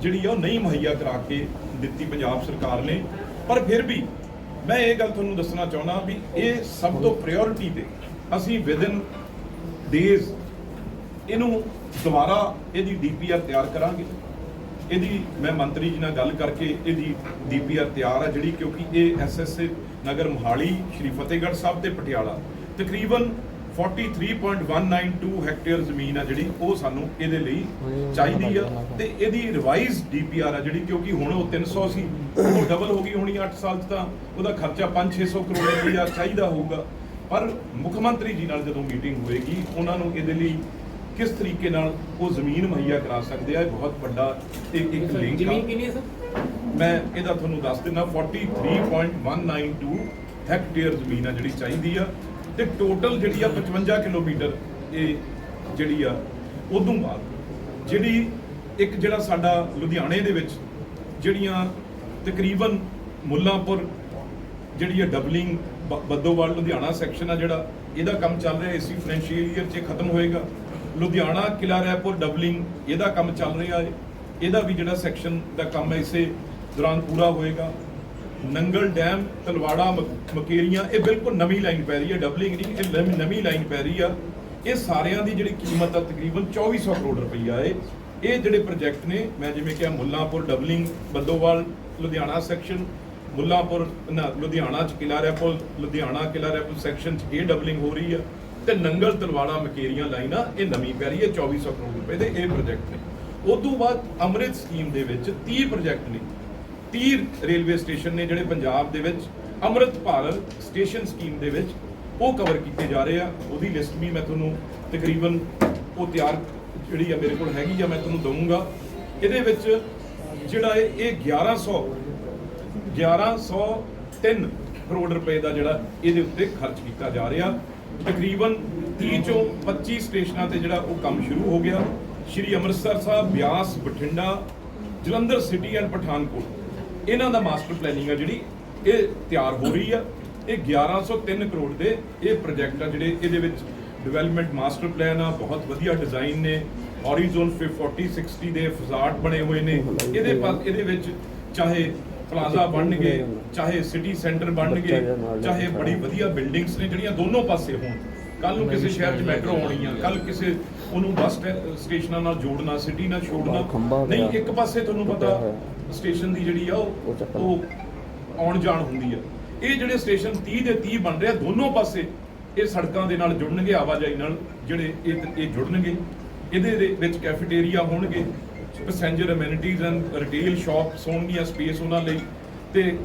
ਜਿਹੜੀ ਆ, ਉਹ ਨਹੀਂ ਮੁਹੱਈਆ ਕਰਾ ਕੇ ਦਿੱਤੀ ਪੰਜਾਬ ਸਰਕਾਰ ਨੇ। ਪਰ ਫਿਰ ਵੀ ਮੈਂ ਇਹ ਗੱਲ ਤੁਹਾਨੂੰ ਦੱਸਣਾ ਚਾਹੁੰਦਾ ਵੀ ਇਹ ਸਭ ਤੋਂ ਪ੍ਰਾਇੋਰਟੀ ਤੇ ਅਸੀਂ ਵਿਦਨ ਡੇਜ਼ ਇਹਨੂੰ ਦੁਬਾਰਾ ਇਹਦੀ ਡੀਪੀਆਰ ਤਿਆਰ ਕਰਾਂਗੇ। ਇਹਦੀ ਮੈਂ ਮੰਤਰੀ ਜੀ ਨਾਲ ਗੱਲ ਕਰਕੇ ਇਹਦੀ ਡੀਪੀਆਰ ਤਿਆਰ ਆ ਜਿਹੜੀ ਕਿਉਂਕਿ ਇਹ ਐਸਐਸਏ ਨਗਰ ਮੋਹਾਲੀ, ਸ਼੍ਰੀ ਫਤਿਹਗੜ੍ਹ ਸਾਹਿਬ ਤੇ ਪਟਿਆਲਾ। ਤਕਰੀਬਨ 43.192 ਹੈਕਟੇਅਰ ਜ਼ਮੀਨ ਆ ਜਿਹੜੀ ਉਹ ਸਾਨੂੰ ਇਹਦੇ ਲਈ ਚਾਹੀਦੀ ਆ ਤੇ ਇਹਦੀ ਰਿਵਾਈਜ਼ ਡੀਪੀਆਰ ਆ ਜਿਹੜੀ ਕਿਉਂਕਿ ਹੁਣ ਉਹ 300 ਸੀ ਉਹ ਡਬਲ ਹੋ ਗਈ ਹੋਣੀ 8 ਸਾਲ 'ਚ ਤਾਂ ਉਹਦਾ ਖਰਚਾ 5-600 ਕਰੋੜ ਰੁਪਈਆ ਚਾਹੀਦਾ ਹੋਊਗਾ। ਪਰ ਮੁੱਖ ਮੰਤਰੀ ਜੀ ਨਾਲ ਜਦੋਂ ਮੀਟਿੰਗ ਹੋਏਗੀ, ਉਹਨਾਂ ਨੂੰ ਇਹਦੇ ਲਈ ਕਿਸ ਤਰੀਕੇ ਨਾਲ ਉਹ ਜ਼ਮੀਨ ਮੁਹੱਈਆ ਕਰਾ ਸਕਦੇ ਆ? ਇਹ ਬਹੁਤ ਵੱਡਾ ਇੱਕ ਇੱਕ ਲਿੰਕ ਆ। ਜ਼ਮੀਨ ਕਿੰਨੀ ਹੈ ਸਰ? ਮੈਂ ਇਹਦਾ ਤੁਹਾਨੂੰ ਦੱਸ ਦਿੰਦਾ 43.192 ਹੈਕਟੇਅਰ ਜ਼ਮੀਨ ਆ ਜਿਹੜੀ ਚਾਹੀਦੀ ਆ। ਤੇ ਟੋਟਲ ਜਿਹੜੀ ਆ 55 ਕਿਲੋਮੀਟਰ ਇਹ ਜਿਹੜੀ ਆ ਉਦੋਂ ਬਾਅਦ ਜਿਹੜੀ ਇੱਕ ਜਿਹੜਾ ਸਾਡਾ ਲੁਧਿਆਣੇ ਦੇ ਵਿੱਚ ਜਿਹੜੀਆਂ ਤਕਰੀਬਨ ਮੁੱਲਾਂਪੁਰ ਜਿਹੜੀ ਆ ਡਬਲਿੰਗ ਬੱਦੋਵਾਲ ਲੁਧਿਆਣਾ ਸੈਕਸ਼ਨ ਆ ਜਿਹੜਾ ਇਹਦਾ ਕੰਮ ਚੱਲ ਰਿਹਾ ਇਸੀ ਫਾਈਨੈਂਸ਼ੀਅਲ ਈਅਰ 'ਚ ਖਤਮ ਹੋਏਗਾ। ਲੁਧਿਆਣਾ ਕਿਲਾ ਰਾਏਪੁਰ ਡਬਲਿੰਗ, ਇਹਦਾ ਕੰਮ ਚੱਲ ਰਿਹਾ ਹੈ। ਇਹਦਾ ਵੀ ਜਿਹੜਾ ਸੈਕਸ਼ਨ ਦਾ ਕੰਮ ਹੈ, ਇਸੇ ਦੌਰਾਨ ਪੂਰਾ ਹੋਏਗਾ। ਨੰਗਲ ਡੈਮ, ਤਲਵਾੜਾ ਮ- ਮਕੇਰੀਆਂ, ਇਹ ਬਿਲਕੁਲ ਨਵੀਂ ਲਾਈਨ ਪੈ ਰਹੀ ਹੈ। ਡਬਲਿੰਗ ਨਹੀਂ, ਇਹ ਨਵੀਂ- ਨਵੀਂ ਲਾਈਨ ਪੈ ਰਹੀ ਆ। ਇਹ ਸਾਰਿਆਂ ਦੀ ਜਿਹੜੀ ਕੀਮਤ ਆ, ਤਕਰੀਬਨ 2400 ਕਰੋੜ ਰੁਪਈਆ ਹੈ। ਇਹ ਜਿਹੜੇ ਪ੍ਰੋਜੈਕਟ ਨੇ, ਮੈਂ ਜਿਵੇਂ ਕਿਹਾ, ਮੁੱਲਾਂਪੁਰ, ਡਬਲਿੰਗ, ਬੱਦੋਵਾਲ, ਲੁਧਿਆਣਾ ਸੈਕਸ਼ਨ ਮੁੱਲਾਂਪੁਰ, ਨਾ, ਲੁਧਿਆਣਾ ਚ ਕਿਲਾ ਰੈਪੁਰ, ਲੁਧਿਆਣਾ ਕਿਲਾ ਰੈਪੁਰ ਸੈਕਸ਼ਨ ਚ ਇਹ ਡਬਲਿੰਗ ਹੋ ਰਹੀ ਆ। ਤੇ ਨੰਗਲ ਤਲਵਾੜਾ ਮਕੇਰੀਆਂ ਲਾਈਨਾਂ, ਇਹ ਨਵੀਂ ਪੈ ਰਹੀ ਹੈ 2400 ਕਰੋੜ ਰੁਪਏ ਦੇ ਇਹ ਪ੍ਰੋਜੈਕਟ ਨੇ। ਉਸ ਤੋਂ ਬਾਅਦ ਅੰਮ੍ਰਿਤ ਸਕੀਮ ਦੇ ਵਿੱਚ 30 ਪ੍ਰੋਜੈਕਟ ਨੇ। 30 ਰੇਲਵੇ ਸਟੇਸ਼ਨ ਨੇ ਜਿਹੜੇ ਪੰਜਾਬ ਦੇ ਵਿੱਚ ਅੰਮ੍ਰਿਤ ਭਾਰਤ ਸਟੇਸ਼ਨ ਸਕੀਮ ਦੇ ਵਿੱਚ ਉਹ ਕਵਰ ਕੀਤੇ ਜਾ ਰਹੇ ਆ। ਉਹਦੀ ਲਿਸਟ ਵੀ ਮੈਂ ਤੁਹਾਨੂੰ ਤਕਰੀਬਨ ਉਹ ਤਿਆਰ ਜਿਹੜੀ ਆ ਮੇਰੇ ਕੋਲ ਹੈਗੀ ਆ, ਮੈਂ ਤੁਹਾਨੂੰ ਦਊਂਗਾ। ਇਹਦੇ ਵਿੱਚ ਜਿਹੜਾ ਇਹ ਇਹ 1100 1103 ਕਰੋੜ ਰੁਪਏ ਦਾ ਜਿਹੜਾ ਇਹਦੇ ਉੱਤੇ ਖਰਚ ਕੀਤਾ ਜਾ ਰਿਹਾ। ਤਕਰੀਬਨ 30 ਚੋਂ 25 ਸਟੇਸ਼ਨਾਂ ਤੇ ਜਿਹੜਾ ਉਹ ਕੰਮ ਸ਼ੁਰੂ ਹੋ ਗਿਆ। Shri Amritsar Sahib, Beas, Bathinda, Jalandhar city and Pathankot. ਇਹਨਾਂ ਦਾ ਮਾਸਟਰ ਪਲੈਨਿੰਗ ਆ ਜਿਹੜੀ, ਇਹ ਤਿਆਰ ਹੋ ਰਹੀ ਆ। ਇਹ 1103 ਕਰੋੜ ਦੇ ਇਹ ਪ੍ਰੋਜੈਕਟ ਆ ਜਿਹੜੇ ਇਹਦੇ ਵਿੱਚ ਡਿਵੈਲਪਮੈਂਟ ਮਾਸਟਰ ਪਲਾਨ ਆ, ਬਹੁਤ ਵਧੀਆ ਡਿਜ਼ਾਈਨ ਨੇ। ਹੌਰੀਜ਼ਨ 40 60 ਦੇ ਫਜ਼ਾਟ ਬਣੇ ਹੋਏ ਨੇ। ਇਹਦੇ ਪਾਸ ਇਹਦੇ ਵਿੱਚ ਚਾਹੇ ਪਲਾਜ਼ਾ ਬਣਨਗੇ ਚਾਹੇ ਸਿਟੀ ਸੈਂਟਰ ਬਣਨਗੇ ਚਾਹੇ ਬੜੀ ਵਧੀਆ ਬਿਲਡਿੰਗਸ ਨੇ ਜਿਹੜੀਆਂ ਦੋਨੋਂ ਪਾਸੇ ਹੋਣ। ਕੱਲ ਨੂੰ ਕਿਸੇ ਸ਼ਹਿਰ 'ਚ ਮੈਟਰੋ ਆਉਣੀ ਆ ਕੱਲ ਕਿਸੇ ਉਹਨੂੰ ਬੱਸ ਸਟੈ- ਸਟੇਸ਼ਨਾਂ ਨਾਲ ਜੋੜਨਾ ਸਿਟੀ ਨਾਲ ਛੋੜਨਾ। ਨਹੀਂ। ਇੱਕ ਪਾਸੇ ਤੁਹਾਨੂੰ ਪਤਾ। ਸਟੇਸ਼ਨ ਦੀ ਜਿਹੜੀ ਆ ਉਹ ਆਉਣ ਜਾਣ ਹੁੰਦੀ ਆ। ਇਹ ਜਿਹੜੇ ਸਟੇਸ਼ਨ 30 ਦੇ 30 ਬਣ ਰਹੇ ਦੋਨੋਂ ਪਾਸੇ ਇਹ ਸੜਕਾਂ ਦੇ ਨਾਲ ਜੁੜਨਗੇ ਆਵਾਜਾਈ ਨਾਲ ਜਿਹੜੇ ਇਹ ਇਹ ਜੁੜਨਗੇ। ਇਹਦੇ ਵਿੱਚ ਕੈਫੇਟੇਰੀਆ ਹੋਣਗੇ। Passenger amenities and retail shops ਹੋਣਗੀਆਂ ਸਪੇਸ ਉਹਨਾਂ ਲਈ ਤੇ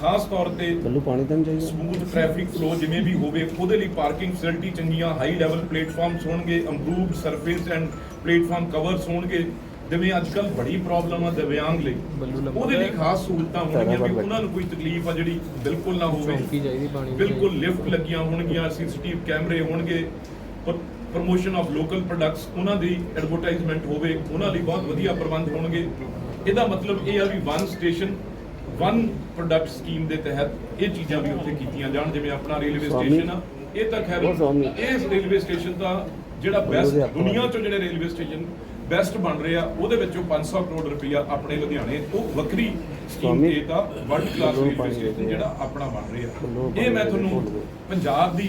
ਖਾਸ ਤੌਰ ਤੇ ਬੱਲੂ ਪਾਣੀ ਤਾਂ ਚਾਹੀਦਾ। ਸਮੂਥ ਟ੍ਰੈਫਿਕ ਫਲੋ ਜਿਵੇਂ ਵੀ ਹੋਵੇ ਉਹਦੇ ਲਈ ਪਾਰਕਿੰਗ ਫੈਸਿਲਿਟੀ ਚੰਗੀਆਂ ਹਾਈ ਲੈਵਲ ਪਲੇਟਫਾਰਮਸ ਹੋਣਗੇ improved surface and platform covers ਹੋਣਗੇ। ਜਿਵੇਂ ਅੱਜ ਕੱਲ ਬੜੀ ਪ੍ਰੋਬਲਮ ਆ ਦਿਵਿਆਂਗ ਲਈ। ਉਹਦੇ ਲਈ ਖਾਸ ਸਹੂਲਤਾਂ ਹੋਣਗੀਆਂ ਵੀ ਉਹਨਾਂ ਨੂੰ ਕੋਈ ਤਕਲੀਫ ਆ ਜਿਹੜੀ ਬਿਲਕੁਲ ਨਾ ਹੋਵੇ। ਬਿਲਕੁਲ ਲਿਫਟ ਲੱਗੀਆਂ ਹੋਣਗੀਆਂ ਸੀਸੀਟੀਵੀ ਕੈਮਰੇ ਹੋਣਗੇ। ਪ੍ਰੋਮੋਸ਼ਨ ਆਫ ਲੋਕਲ ਪ੍ਰੋਡਕਟਸ ਉਹਨਾਂ ਦੀ ਐਡਵਰਟਾਈਜ਼ਮੈਂਟ ਹੋਵੇ ਉਹਨਾਂ ਲਈ ਬਹੁਤ ਵਧੀਆ ਪ੍ਰਬੰਧ ਹੋਣਗੇ ਇਹਦਾ ਮਤਲਬ ਇਹ ਆ ਵੀ one station one product scheme ਦੇ ਤਹਿਤ ਇਹ ਚੀਜ਼ਾਂ ਵੀ ਉੱਥੇ ਕੀਤੀਆਂ ਜਾਣ ਜਿਵੇਂ ਆਪਣਾ ਰੇਲਵੇ। ਸਟੇਸ਼ਨ ਆ ਇਹ ਤਾਂ ਖੈਰ। ਇਸ ਰੇਲਵੇ ਸਟੇਸ਼ਨ ਦਾ ਜਿਹੜਾ ਬੈਸਟ ਦੁਨੀਆ ਚੋਂ ਜਿਹੜੇ ਰੇਲਵੇ ਸਟੇਸ਼ਨ ਬੈਸਟ ਬਣ ਰਹੇ ਆ ਉਹਦੇ ਵਿੱਚੋਂ 500 ਕਰੋੜ ਰੁਪਇਆ ਆਪਣੇ ਲੁਧਿਆਣੇ ਉਹ ਵੱਖਰੀ ਸਕੀਮ। ਤੇ ਤਾਂ ਵਰਲਡ ਕਲਾਸ ਰੇਲਵੇ ਸਟੇਸ਼ਨ ਦੇ ਜਿਹੜਾ ਆਪਣਾ ਬਣ ਰਿਹਾ ਇਹ ਮੈਂ ਦੇ ਤੁਹਾਨੂੰ ਦੇ। ਪੰਜਾਬ ਦੀ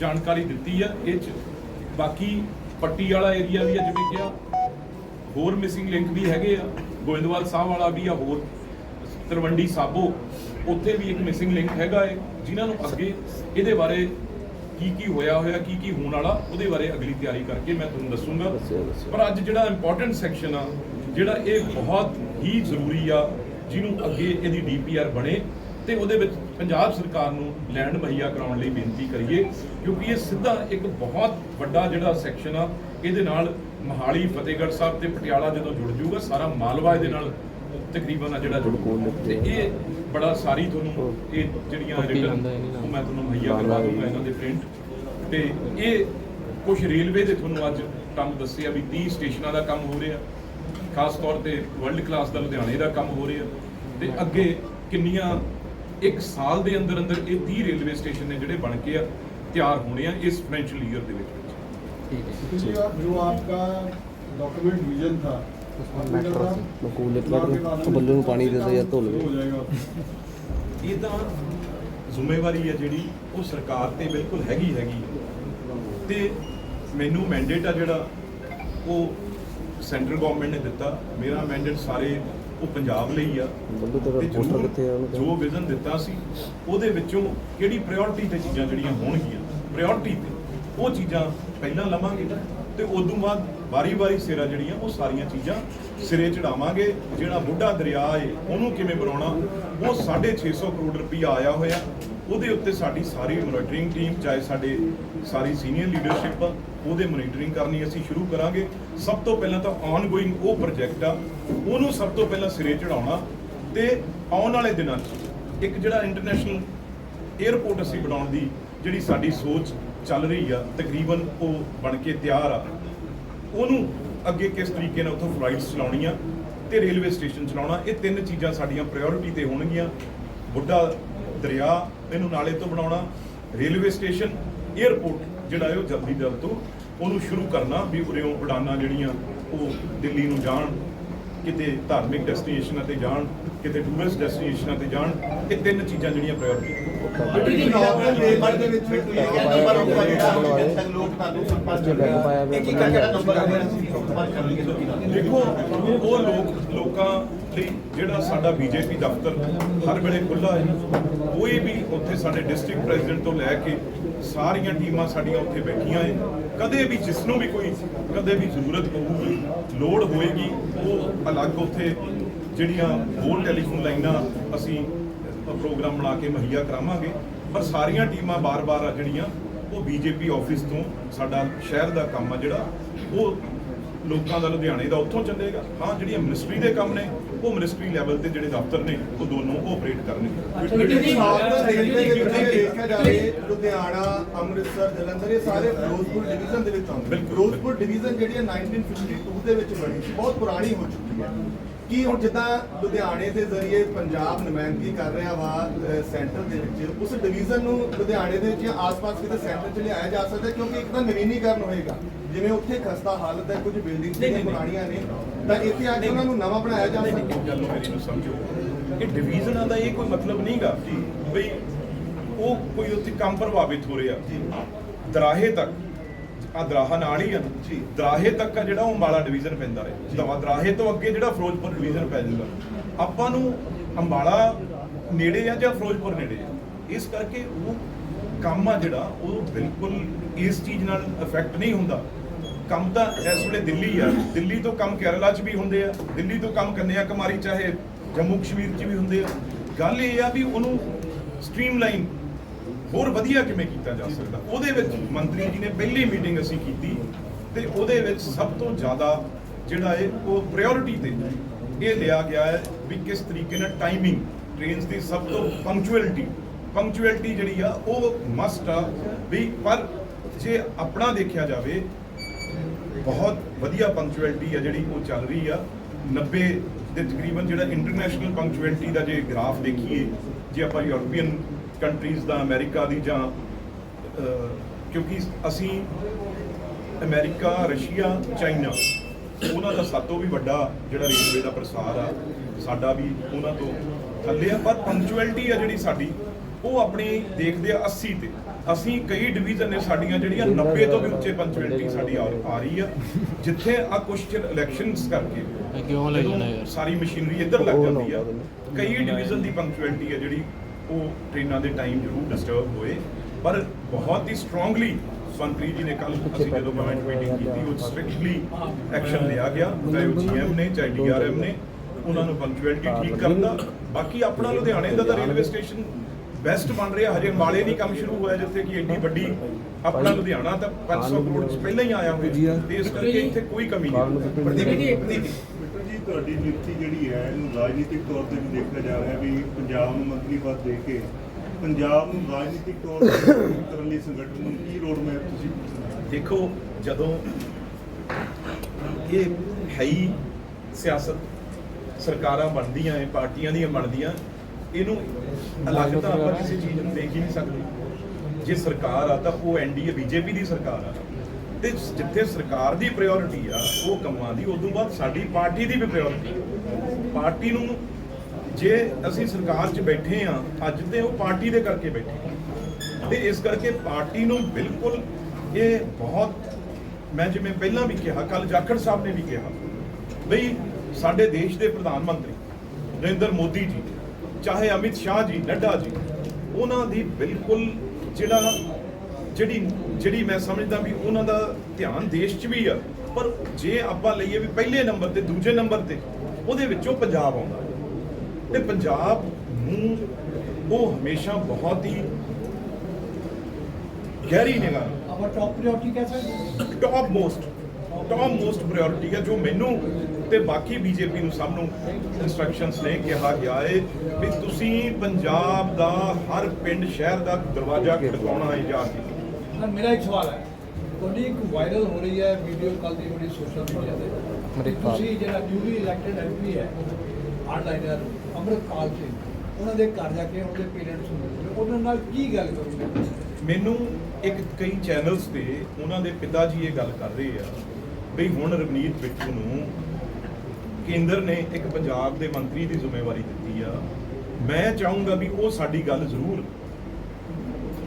ਜਾਣਕਾਰੀ ਦਿੱਤੀ ਆ ਇਹ ਚ ਬਾਕੀ ਪੱਟੀ ਵਾਲਾ ਏਰੀਆ ਵੀ ਆ ਜਿਵੇਂ ਕਿਹਾ ਹੋਰ ਮਿਸਿੰਗ ਲਿੰਕ ਵੀ ਹੈਗੇ ਆ ਗੋਇੰਦਵਾਲ ਸਾਹਿਬ ਵਾਲਾ ਵੀ ਆ ਹੋਰ ਤਰਵੰਡੀ ਸਾਬੋ ਉੱਥੇ ਵੀ ਇੱਕ ਮਿਸਿੰਗ ਲਿੰਕ ਹੈਗਾ ਏ ਜਿਨ੍ਹਾਂ ਨੂੰ ਅੱਗੇ ਇਹਦੇ ਬਾਰੇ ਕੀ ਕੀ ਹੋਇਆ ਹੋਇਆ ਕੀ ਕੀ ਹੋਣ ਵਾਲਾ ਉਹਦੇ ਬਾਰੇ ਅਗਲੀ ਤਿਆਰੀ ਕਰਕੇ ਮੈਂ ਤੁਹਾਨੂੰ ਦੱਸੂਗਾ। ਪਰ ਅੱਜ ਜਿਹੜਾ ਇੰਪੋਰਟੈਂਟ ਸੈਕਸ਼ਨ ਆ ਜਿਹੜਾ ਇਹ ਬਹੁਤ ਹੀ ਜ਼ਰੂਰੀ ਆ ਜਿਹਨੂੰ ਅੱਗੇ ਇਹਦੀ ਡੀਪੀਆਰ ਬਣੇ ਤੇ ਉਹਦੇ ਵਿੱਚ ਪੰਜਾਬ ਸਰਕਾਰ ਨੂੰ ਲੈਂਡ ਮੁਹੱਈਆ ਕਰਾਉਣ ਲਈ ਬੇਨਤੀ ਕਰੀਏ ਕਿਉਂਕਿ ਇਹ ਸਿੱਧਾ ਇੱਕ ਬਹੁਤ ਵੱਡਾ ਜਿਹੜਾ ਸੈਕਸ਼ਨ ਆ ਇਹਦੇ ਨਾਲ ਮਹਾਲੀ ਫਤਿਹਗੜ੍ਹ ਸਾਹਿਬ ਤੇ ਪਟਿਆਲਾ ਜਦੋਂ ਜੁੜ ਜਾਊਗਾ ਸਾਰਾ ਮਾਲਵਾ ਇਹਦੇ ਨਾਲ ਤਕਰੀਬਨ ਆ ਜਿਹੜਾ ਜੁੜ ਬਿਲਕੁਲ। ਤੇ ਇਹ ਬੜਾ ਸਾਰੀ ਤੁਹਾਨੂੰ ਇਹ ਜਿਹੜੀਆਂ ਰਿਟਰਨ। ਮੈਂ ਤੁਹਾਨੂੰ ਮੁਹੱਈਆ ਕਰਵਾ ਦੂੰਗਾ ਇਹਨਾਂ ਦੇ ਪ੍ਰਿੰਟ ਤੇ ਇਹ ਕੁਝ ਰੇਲਵੇ ਦੇ ਤੁਹਾਨੂੰ ਅੱਜ ਕੰਮ ਦੱਸਿਆ ਵੀ 30 ਸਟੇਸ਼ਨਾਂ ਦਾ ਕੰਮ ਹੋ ਰਿਹਾ। ਖਾਸ ਤੌਰ ਤੇ ਵਰਲਡ ਕਲਾਸ ਦਾ ਲੁਧਿਆਣੇ ਦਾ ਕੰਮ ਹੋ ਰਿਹਾ। ਤੇ ਅੱਗੇ ਕਿੰਨੀਆਂ ਇੱਕ ਸਾਲ ਦੇ ਅੰਦਰ ਅੰਦਰ ਇਹ 30 ਰੇਲਵੇ ਸਟੇਸ਼ਨ ਨੇ ਜਿਹੜੇ ਬਣ ਕੇ ਆ ਤਿਆਰ ਹੋਣੇ ਆ ਇਸ ਫਾਈਨੈਂਸ਼ੀਅਲ ਈਅਰ ਦੇ ਵਿੱਚ जी आप जो आपका डॉक्यूमेंट विजन था ਮੈਟਰ ਮਕੂਲ ਇੱਕ ਬੱਲੇ ਨੂੰ ਪਾਣੀ ਦੇ ਦੇ ਜਾਂ ਧੁੱਲ हो जाएगा ਇਹ ਤਾਂ ਜ਼ਿੰਮੇਵਾਰੀ ਹੈ ਜਿਹੜੀ ਉਹ ਸਰਕਾਰ ਤੇ ਬਿਲਕੁਲ ਹੈਗੀ ਹੈਗੀ ਹੈ। ਤੇ ਮੈਨੂੰ ਮੈਂਡੇਟ ਆ ਜਿਹੜਾ ਉਹ ਸੈਂਟਰਲ ਗਵਰਨਮੈਂਟ ਨੇ ਦਿੱਤਾ ਮੇਰਾ ਮੈਂਡੇਟ ਸਾਰੇ ਉਹ ਪੰਜਾਬ ਲਈ ਆ ਬੱਲੂ ਤੇਰਾ ਤੇ ਪੋਸਟਰ ਜ਼ਰੂਰ ਕਿੱਥੇ ਆ ਉਹਨੂੰ ਜੋ ਵਿਜ਼ਨ ਦਿੱਤਾ ਸੀ ਉਹਦੇ ਵਿੱਚੋਂ ਕਿਹੜੀ ਪ੍ਰਾਇੋਰਟੀ ਤੇ ਚੀਜ਼ਾਂ ਜਿਹੜੀਆਂ ਹੋਣਗੀਆਂ ਪ੍ਰਾਇੋਰਟੀ ਤੇ। ਉਹ ਚੀਜ਼ਾਂ ਪਹਿਲਾਂ ਲਵਾਂਗੇ ਤੇ ਉਦੋਂ ਬਾਅਦ ਵਾਰੀ-ਵਾਰੀ ਸਿਰਾ ਜਿਹੜੀਆਂ, ਉਹ ਸਾਰੀਆਂ ਚੀਜ਼ਾਂ ਸਿਰੇ ਚੜਾਵਾਂਗੇ। ਜਿਹੜਾ ਬੁੱਢਾ ਦਰਿਆ ਏ, ਉਹਨੂੰ ਕਿਵੇਂ ਬਣਾਉਣਾ? ਉਹ 650 ਕਰੋੜ ਰੁਪਈਆ ਆਇਆ ਹੋਇਆ। ਉਹਦੇ ਉੱਤੇ ਸਾਡੀ ਸਾਰੀ ਮੋਨੀਟਰਿੰਗ ਟੀਮ ਚਾਹੇ ਸਾਡੇ ਸਾਰੀ ਸੀਨੀਅਰ ਲੀਡਰਸ਼ਿਪ ਆ, ਉਹਦੇ ਮੋਨੀਟਰਿੰਗ ਕਰਨੀ ਅਸੀਂ ਸ਼ੁਰੂ ਕਰਾਂਗੇ। ਸਭ ਤੋਂ ਪਹਿਲਾਂ ਤਾਂ ਆਨਗੋਇੰਗ ਉਹ ਪ੍ਰੋਜੈਕਟ ਆ, ਉਹਨੂੰ ਸਭ ਤੋਂ ਪਹਿਲਾਂ ਸਿਰੇ ਚੜਾਉਣਾ ਤੇ ਆਉਣ ਵਾਲੇ ਦਿਨਾਂ 'ਚ ਇੱਕ ਜਿਹੜਾ ਇੰਟਰਨੈਸ਼ਨਲ 에ਅਰਪੋਰਟ ਅਸੀਂ ਬਣਾਉਣ ਦੀ ਜਿਹੜੀ ਸਾਡੀ ਸੋਚ ਚੱਲ ਰਹੀ ਆ, ਤਕਰੀਬਨ ਉਹ ਬਣ ਕੇ ਤਿਆਰ ਆ। ਉਹਨੂੰ ਅੱਗੇ ਕਿਸ ਤਰੀਕੇ ਨਾਲ ਉੱਥੋਂ ਫਲਾਈਟਸ ਚਲਾਉਣੀਆਂ ਤੇ ਰੇਲਵੇ ਸਟੇਸ਼ਨ ਚਲਾਉਣਾ, ਇਹ ਤਿੰਨ ਚੀਜ਼ਾਂ ਸਾਡੀਆਂ ਪ੍ਰਾਇੋਰਟੀ ਤੇ ਹੋਣਗੀਆਂ। ਬੁੱਢਾ ਦਰਿਆ ਇਹਨੂੰ ਨਾਲੇ ਤੋਂ ਬਣਾਉਣਾ ਰੇਲਵੇ ਸਟੇਸ਼ਨ 에ਅਰਪੋਰਟ ਜਿਹੜਾ ਹੈ ਉਹ ਜਲਦੀ ਜਲਦ ਤੋਂ ਉਹਨੂੰ ਸ਼ੁਰੂ ਕਰਨਾ ਵੀ ਉਰਿਓਂ ਉਡਾਨਾਂ ਜਿਹੜੀਆਂ ਉਹ ਦਿੱਲੀ ਨੂੰ ਜਾਣ, ਕਿਤੇ ਧਾਰਮਿਕ ਡੈਸਟੀਨੇਸ਼ਨਾਂ ਤੇ ਜਾਣ, ਕਿਤੇ ਟੂਰਿਸਟ ਡੈਸਟੀਨੇਸ਼ਨਾਂ ਤੇ ਜਾਣ, ਇਹ ਤਿੰਨ ਚੀਜ਼ਾਂ ਜਿਹੜੀਆਂ ਪ੍ਰਾਇੋਰਟੀ ਨੰਬਰ ਦੇ ਵਿੱਚ ਨੰਬਰ ਹੋਊਗਾ ਜਿਹੜਾ ਜਦ ਤੱਕ ਲੋਕ ਤੁਹਾਨੂੰ ਸੰਪਰਕ ਬੱਚੇ ਬੈਗ ਪਾਇਆ ਹੋਇਆ ਇੱਕ ਇੱਕ ਕਰਕੇ ਨੰਬਰ ਆਉਂਦੇ ਨੇ ਸੰਪਰਕ ਕਰਨਗੇ ਲੋਕੀ ਨਾਲ ਦੇਖੋ ਉਹ ਲੋਕ ਲੋਕਾਂ ਲਈ ਜਿਹੜਾ ਸਾਡਾ ਬੀਜੇਪੀ ਦਫ਼ਤਰ ਹਰ ਵੇਲੇ ਖੁੱਲਾ ਹੈ ਕੋਈ ਵੀ ਉੱਥੇ ਸਾਡੇ ਡਿਸਟ੍ਰਿਕਟ ਪ੍ਰੈਜ਼ੀਡੈਂਟ ਤੋਂ ਲੈ ਕੇ ਸਾਰੀਆਂ ਟੀਮਾਂ ਸਾਡੀਆਂ ਉੱਥੇ ਬੈਠੀਆਂ ਹੈ ਕਦੇ ਵੀ ਜਿਸ ਨੂੰ ਵੀ ਕੋਈ ਕਦੇ ਵੀ ਜ਼ਰੂਰਤ ਪਊਗੀ ਲੋੜ ਹੋਏਗੀ ਉਹ ਅਲੱਗ ਉੱਥੇ ਜਿਹੜੀਆਂ ਹੋਰ ਟੈਲੀਫੋਨ ਲਾਈਨਾਂ ਅਸੀਂ ਪ੍ਰੋਗਰਾਮ ਬਣਾ ਕੇ ਮੁਹੱਈਆ ਕਰਾਵਾਂਗੇ। ਪਰ ਸਾਰੀਆਂ ਟੀਮਾਂ ਬਾਰ-ਬਾਰ ਆ ਜਿਹੜੀਆਂ ਉਹ ਬੀਜੇਪੀ ਆਫਿਸ ਤੋਂ ਸਾਡਾ ਸ਼ਹਿਰ ਦਾ ਕੰਮ ਆ ਜਿਹੜਾ ਉਹ ਲੋਕਾਂ ਦਾ ਲੁਧਿਆਣੇ ਦਾ ਉੱਥੋਂ ਚੱਲੇਗਾ। ਹਾਂ ਜਿਹੜੀਆਂ ਮਿਨਿਸਟਰੀ ਦੇ ਕੰਮ ਨੇ ਉਹ ਮਿਨਿਸਟਰੀ ਲੈਵਲ ਤੇ ਜਿਹੜੇ ਦਫ਼ਤਰ ਨੇ ਉਹ ਦੋਨੋਂ ਆਪਰੇਟ ਕਰਨਗੇ। ਸਾਡਾ ਰੇਲਵੇ ਦੇ ਵਿੱਚ ਦੇਖਿਆ ਜਾਵੇ ਲੁਧਿਆਣਾ ਅੰਮ੍ਰਿਤਸਰ ਜਲੰਧਰ ਇਹ ਸਾਰੇ ਫਿਰੋਜ਼ਪੁਰ ਡਿਵੀਜ਼ਨ ਦੇ ਵਿੱਚ ਆਉਂਦੇ ਨੇ। ਬਿਲਕੁਲ। ਫਿਰੋਜ਼ਪੁਰ ਡਿਵੀਜ਼ਨ ਜਿਹੜੀ ਹੈ 1952 ਦੇ ਵਿੱਚ ਬਣੀ ਸੀ ਬਹੁਤ ਪੁਰਾਣੀ ਹੋ ਚੁੱਕੀ ਹੈ। ਕੀ ਹੁਣ ਜਿੱਦਾਂ ਲੁਧਿਆਣੇ ਦੇ ਜ਼ਰੀਏ ਪੰਜਾਬ ਨੁਮਾਇੰਦਗੀ ਕਰ ਰਿਹਾ ਵਾ ਸੈਂਟਰ ਦੇ ਵਿੱਚ ਉਸ ਡਿਵੀਜ਼ਨ ਨੂੰ ਲੁਧਿਆਣੇ ਦੇ ਵਿੱਚ ਜਾਂ ਆਸ-ਪਾਸ ਕਿਤੇ ਸੈਂਟਰ 'ਚ ਲਿਆਇਆ ਜਾ ਸਕਦਾ ਕਿਉਂਕਿ ਇੱਕ ਤਾਂ ਨਵੀਨੀਕਰਨ ਹੋਏਗਾ। ਜਿਵੇਂ ਉੱਥੇ ਖਸਤਾ ਹਾਲਤ ਹੈ ਕੁਝ ਬਿਲਡਿੰਗਸ ਜਿਹੜੀਆਂ ਪੁਰਾਣੀਆਂ ਨੇ ਤਾਂ ਇੱਥੇ ਆ ਕੇ ਉਹਨਾਂ ਨੂੰ ਨਵਾਂ ਬਣਾਇਆ ਜਾ ਸਕਦਾ। ਗੱਲ ਨੂੰ ਮੇਰੀ ਨੂੰ ਸਮਝੋ। ਇਹ ਡਿਵੀਜ਼ਨਾਂ ਦਾ ਇਹ ਕੋਈ ਮਤਲਬ ਨਹੀਂਗਾ ਜੀ। ਬਈ ਉਹ ਕੋਈ ਉੱਥੇ ਕੰਮ ਪ੍ਰਭਾਵਿਤ ਹੋ ਰਿਹਾ। ਦਰਾਹੇ ਤੱਕ। ਆ ਦਰਾਹਾ ਨਾਲ ਹੀ ਆ। ਜੀ। ਦਰਾਹੇ ਤੱਕ ਆ ਜਿਹੜਾ ਉਹ ਅੰਬਾਲਾ ਡਿਵੀਜ਼ਨ ਪੈਂਦਾ ਹੈ ਦਵਾ ਦਰਾਹੇ ਤੋਂ ਅੱਗੇ ਜਿਹੜਾ ਫਿਰੋਜ਼ਪੁਰ ਡਿਵੀਜ਼ਨ ਪੈ ਜਾਊਗਾ ਆਪਾਂ ਨੂੰ ਅੰਬਾਲਾ ਨੇੜੇ ਆ ਜਾਂ ਫਿਰੋਜ਼ਪੁਰ ਨੇੜੇ ਆ? ਇਸ ਕਰਕੇ ਉਹ ਕੰਮ ਆ ਜਿਹੜਾ ਉਹ ਬਿਲਕੁਲ ਇਸ ਚੀਜ਼ ਨਾਲ ਇਫੈਕਟ ਨਹੀਂ ਹੁੰਦਾ। ਕੰਮ ਤਾਂ ਇਸ ਵੇਲੇ ਦਿੱਲੀ ਆ। ਦਿੱਲੀ ਤੋਂ ਕੰਮ ਕੇਰਲਾ 'ਚ ਵੀ ਹੁੰਦੇ ਆ। ਦਿੱਲੀ ਤੋਂ ਕੰਮ ਕੰਨਿਆ ਕੁਮਾਰੀ ਚਾਹੇ ਜੰਮੂ ਕਸ਼ਮੀਰ 'ਚ ਵੀ ਹੁੰਦੇ ਆ। ਗੱਲ ਇਹ ਆ ਵੀ ਉਹਨੂੰ ਸਟ੍ਰੀਮਲਾਈਨ ਹੋਰ ਵਧੀਆ ਕਿਵੇਂ ਕੀਤਾ ਜਾ ਸਕਦਾ? ਉਹਦੇ ਵਿੱਚ ਮੰਤਰੀ ਜੀ ਨੇ ਪਹਿਲੀ ਮੀਟਿੰਗ ਅਸੀਂ ਕੀਤੀ ਤੇ ਉਹਦੇ ਵਿੱਚ ਸਭ ਤੋਂ ਜ਼ਿਆਦਾ ਜਿਹੜਾ ਹੈ ਉਹ ਪ੍ਰਾਇੋਰਟੀ ਤੇ ਇਹ ਲਿਆ ਗਿਆ ਹੈ ਵੀ ਕਿਸ ਤਰੀਕੇ ਨਾਲ ਟਾਈਮਿੰਗ ਟ੍ਰੇਨਸ ਦੀ ਸਭ ਤੋਂ ਪੰਕਚੁਅਲਿਟੀ ਪੰਕਚੁਅਲਿਟੀ ਜਿਹੜੀ ਆ, ਉਹ ਮਸਟ ਆ ਵੀ ਪਰ ਜੇ ਆਪਣਾ ਦੇਖਿਆ ਜਾਵੇ, ਬਹੁਤ ਵਧੀਆ ਪੰਕਚੁਅਲਿਟੀ ਆ ਜਿਹੜੀ ਉਹ ਚੱਲ ਰਹੀ ਆ। 90 ਦੇ ਤਕਰੀਬਨ ਜਿਹੜਾ ਇੰਟਰਨੈਸ਼ਨਲ ਪੰਕਚੁਅਲਿਟੀ ਦਾ ਜੇ ਗ੍ਰਾਫ ਦੇਖੀਏ, ਜੇ ਆਪਾਂ ਯੂਰੋਪੀਅਨ ਕੰਟਰੀਜ਼ ਦਾ ਅਮਰੀਕਾ ਦੀ ਜਾਂ ਕਿਉਂਕਿ ਅਸੀਂ ਅਮਰੀਕਾ ਰਸ਼ੀਆ ਚਾਈਨਾ ਉਹਨਾਂ ਦਾ ਸਾਤੋਂ ਵੀ ਵੱਡਾ ਜਿਹੜਾ ਰੇਲਵੇ ਦਾ ਪ੍ਰਸਾਰ ਆ ਸਾਡਾ ਵੀ ਉਹਨਾਂ ਤੋਂ ਥੱਲੇ ਆ ਪਰ ਪੰਕਚੁਅਲਿਟੀ ਆ ਜਿਹੜੀ ਸਾਡੀ ਉਹ ਆਪਣੀ ਦੇਖਦੇ ਆ 80 ਤੇ। ਅਸੀਂ ਕਈ ਡਿਵੀਜ਼ਨ ਨੇ ਸਾਡੀਆਂ ਜਿਹੜੀਆਂ 90 ਤੋਂ ਵੀ ਉੱਚੇ ਪੰਕਚੁਅਲਿਟੀ ਸਾਡੀ ਆ ਆ ਰਹੀ ਆ ਜਿੱਥੇ ਆ ਕੁਝ ਇਲੈਕਸ਼ਨਸ ਕਰਕੇ ਕਿਉਂ ਲੈ ਜਦੋਂ ਜਾਣਾ ਯਾਰ? ਸਾਰੀ ਮਸ਼ੀਨਰੀ ਇੱਧਰ ਲੱਗ ਜਾਂਦੀ ਆ। ਕਈ ਡਿਵੀਜ਼ਨ ਦੀ ਪੰਕਚੁਅਲਿਟੀ ਹੈ ਜਿਹੜੀ ਉਹ ਟ੍ਰੇਨਾਂ ਦੇ ਟਾਈਮ ਜ਼ਰੂਰ ਡਿਸਟਰਬ ਹੋਏ। ਪਰ ਬਹੁਤ ਹੀ ਸਟਰੋਂਗਲੀ ਮੰਤਰੀ ਜੀ ਨੇ ਕੱਲ ਅਸੀਂ ਜਦੋਂ ਗਵਰਨਮੈਂਟ ਮੀਟਿੰਗ ਕੀਤੀ ਉਹ ਸਟ੍ਰਿਕਟਲੀ ਐਕਸ਼ਨ ਲਿਆ ਗਿਆ। ਚਾਹੇ ਉਹ ਜੀਐਮ ਨੇ ਚਾਹੇ ਡੀਆਰਐਮ ਨੇ ਉਹਨਾਂ ਨੂੰ ਪੰਕਚੁਅਲਿਟੀ ਠੀਕ ਕਰਨ ਦਾ। ਬਾਕੀ ਆਪਣਾ ਲੁਧਿਆਣੇ ਦਾ ਤਾਂ ਰੇਲਵੇ ਸਟੇਸ਼ਨ ਬੈਸਟ ਬਣ ਰਿਹਾ। ਹਜੇ ਅੰਬਾਲੇ ਨਹੀਂ ਕੰਮ ਸ਼ੁਰੂ ਹੋਇਆ ਜਿੱਥੇ ਕਿ ਇੰਨੀ ਵੱਡੀ ਆਪਣਾ ਲੁਧਿਆਣਾ ਤਾਂ 500 ਕਰੋੜ ਚ ਪਹਿਲਾਂ ਹੀ ਆਇਆ ਹੋਇਆ। ਤੇ ਇਸ ਕਰਕੇ ਇੱਥੇ ਕੋਈ ਕਮੀ ਨਹੀਂ। ਪ੍ਰਦੀਪ ਜੀ ਪ੍ਰਦੀਪ ਤੁਹਾਡੀ ਨਿਯੁਕਤੀ ਜਿਹੜੀ ਹੈ, ਇਹਨੂੰ ਰਾਜਨੀਤਿਕ ਤੌਰ ਤੇ ਵੀ ਦੇਖਿਆ ਜਾ ਰਿਹਾ ਵੀ ਪੰਜਾਬ ਨੂੰ ਮੰਤਰੀ ਪਦ ਦੇ ਕੇ ਪੰਜਾਬ ਨੂੰ ਰਾਜਨੀਤਿਕ ਤੌਰ ਤੇ ਕਰਨ ਲਈ ਸੰਗਠਨ ਨੂੰ ਕੀ ਰੋਡ ਮੈਪ ਤੁਸੀਂ ਦੇਖੋ, ਜਦੋਂ ਇਹ ਹੈ ਹੀ ਸਿਆਸਤ, ਸਰਕਾਰਾਂ ਬਣਦੀਆਂ ਐ ਪਾਰਟੀਆਂ ਦੀਆਂ ਬਣਦੀਆਂ, ਇਹਨੂੰ ਅਲੱਗ ਤਾਂ ਆਪਾਂ ਕਿਸੇ ਚੀਜ਼ ਨੂੰ ਦੇਖ ਹੀ ਨਹੀਂ ਸਕਦੇ। ਜੇ ਸਰਕਾਰ ਆ ਤਾਂ ਉਹ ਐਨਡੀਏ ਬੀਜੇਪੀ ਦੀ ਸਰਕਾਰ ਆ। ਤੇ ਜਿੱਥੇ ਸਰਕਾਰ ਦੀ ਪ੍ਰਾਇੋਰਟੀ ਆ, ਉਹ ਕੰਮਾਂ ਦੀ, ਉਦੋਂ ਬਾਅਦ ਸਾਡੀ ਪਾਰਟੀ ਦੀ ਵੀ ਪ੍ਰਾਇੋਰਟੀ ਪਾਰਟੀ ਨੂੰ ਜੇ ਅਸੀਂ ਸਰਕਾਰ 'ਚ ਬੈਠੇ ਆ, ਅੱਜ ਤੇ ਉਹ ਪਾਰਟੀ ਦੇ ਕਰਕੇ ਬੈਠੇ ਹਾਂ। ਤੇ ਇਸ ਕਰਕੇ ਪਾਰਟੀ ਨੂੰ ਬਿਲਕੁਲ ਇਹ ਬਹੁਤ, ਮੈਂ ਜਿਵੇਂ ਪਹਿਲਾਂ ਵੀ ਕਿਹਾ ਕੱਲ ਜਾਖੜ ਸਾਹਿਬ ਨੇ ਵੀ ਕਿਹਾ, ਬਈ ਸਾਡੇ ਦੇਸ਼ ਦੇ ਪ੍ਰਧਾਨ ਮੰਤਰੀ ਨਰਿੰਦਰ ਮੋਦੀ ਜੀ, ਚਾਹੇ ਅਮਿਤ ਸ਼ਾਹ ਜੀ, ਨੱਡਾ ਜੀ, ਉਹਨਾਂ ਦੀ ਬਿਲਕੁਲ ਜਿਹੜਾ ਜਿਹੜੀ ਜਿਹੜੀ ਮੈਂ ਸਮਝਦਾ ਵੀ ਉਹਨਾਂ ਦਾ ਧਿਆਨ ਦੇਸ਼ 'ਚ ਵੀ ਆ ਪਰ ਜੇ ਆਪਾਂ ਲਈਏ ਵੀ ਪਹਿਲੇ ਨੰਬਰ ਤੇ ਦੂਜੇ ਨੰਬਰ ਤੇ ਉਹਦੇ ਵਿੱਚੋਂ ਪੰਜਾਬ ਆਉਂਦਾ। ਤੇ ਪੰਜਾਬ ਨੂੰ ਉਹ ਹਮੇਸ਼ਾ ਬਹੁਤ ਹੀ ਗਹਿਰੀ ਨਿਗਾਹ ਆਪਾਂ ਟੌਪ ਪ੍ਰਾਇੋਰਟੀ ਕਹਿ ਸਕਦੇ top most top most priority ਹੈ ਜੋ ਮੈਨੂੰ ਤੇ ਬਾਕੀ ਬੀਜੇਪੀ ਨੂੰ ਸਭ ਨੂੰ ਇਨਸਟਰਕਸ਼ਨਸ ਨੇ ਕਿਹਾ ਗਿਆ ਹੈ ਵੀ ਤੁਸੀਂ ਪੰਜਾਬ ਦਾ ਹਰ ਪਿੰਡ ਸ਼ਹਿਰ ਦਾ ਦਰਵਾਜ਼ਾ ਖੜਕਾਉਣਾ ਹੈ ਜਾ ਕੇ ਸਰ ਮੇਰਾ ਇੱਕ ਸਵਾਲ ਹੈ। ਤੁਹਾਡੀ ਇੱਕ ਵਾਇਰਲ ਹੋ ਰਹੀ ਹੈ ਵੀਡੀਓ ਕੱਲ ਦੀ ਬੜੀ ਸੋਸ਼ਲ ਮੀਡੀਆ ਤੇ। ਤੁਸੀਂ ਜਿਹੜਾ ਨਿਊਲੀ ਇਲੈਕਟਡ ਐਮਪੀ ਹੈ ਹਾਰਡਲਾਈਨਰ ਅੰਮ੍ਰਿਤਪਾਲ ਸਿੰਘ ਉਹਨਾਂ ਦੇ ਘਰ ਜਾ ਕੇ ਉਹਦੇ ਪੇਰੈਂਟਸ ਨੂੰ ਮਿਲੋਗੇ ਉਹਨਾਂ ਨਾਲ ਕੀ ਗੱਲ ਕਰੋਗੇ ਮੈਨੂੰ ਇੱਕ ਕਈ ਚੈਨਲਸ ਤੇ ਉਹਨਾਂ ਦੇ ਪਿਤਾ ਜੀ ਇਹ ਗੱਲ ਕਰ ਰਹੇ ਆ ਵੀ ਹੁਣ ਰਵਨੀਤ ਬਿੱਟੂ ਨੂੰ ਕੇਂਦਰ ਨੇ ਇੱਕ ਪੰਜਾਬ ਦੇ ਮੰਤਰੀ ਦੀ ਜ਼ਿੰਮੇਵਾਰੀ ਦਿੱਤੀ ਆ। ਮੈਂ ਚਾਹੂੰਗਾ ਵੀ ਉਹ ਸਾਡੀ ਗੱਲ ਜ਼ਰੂਰ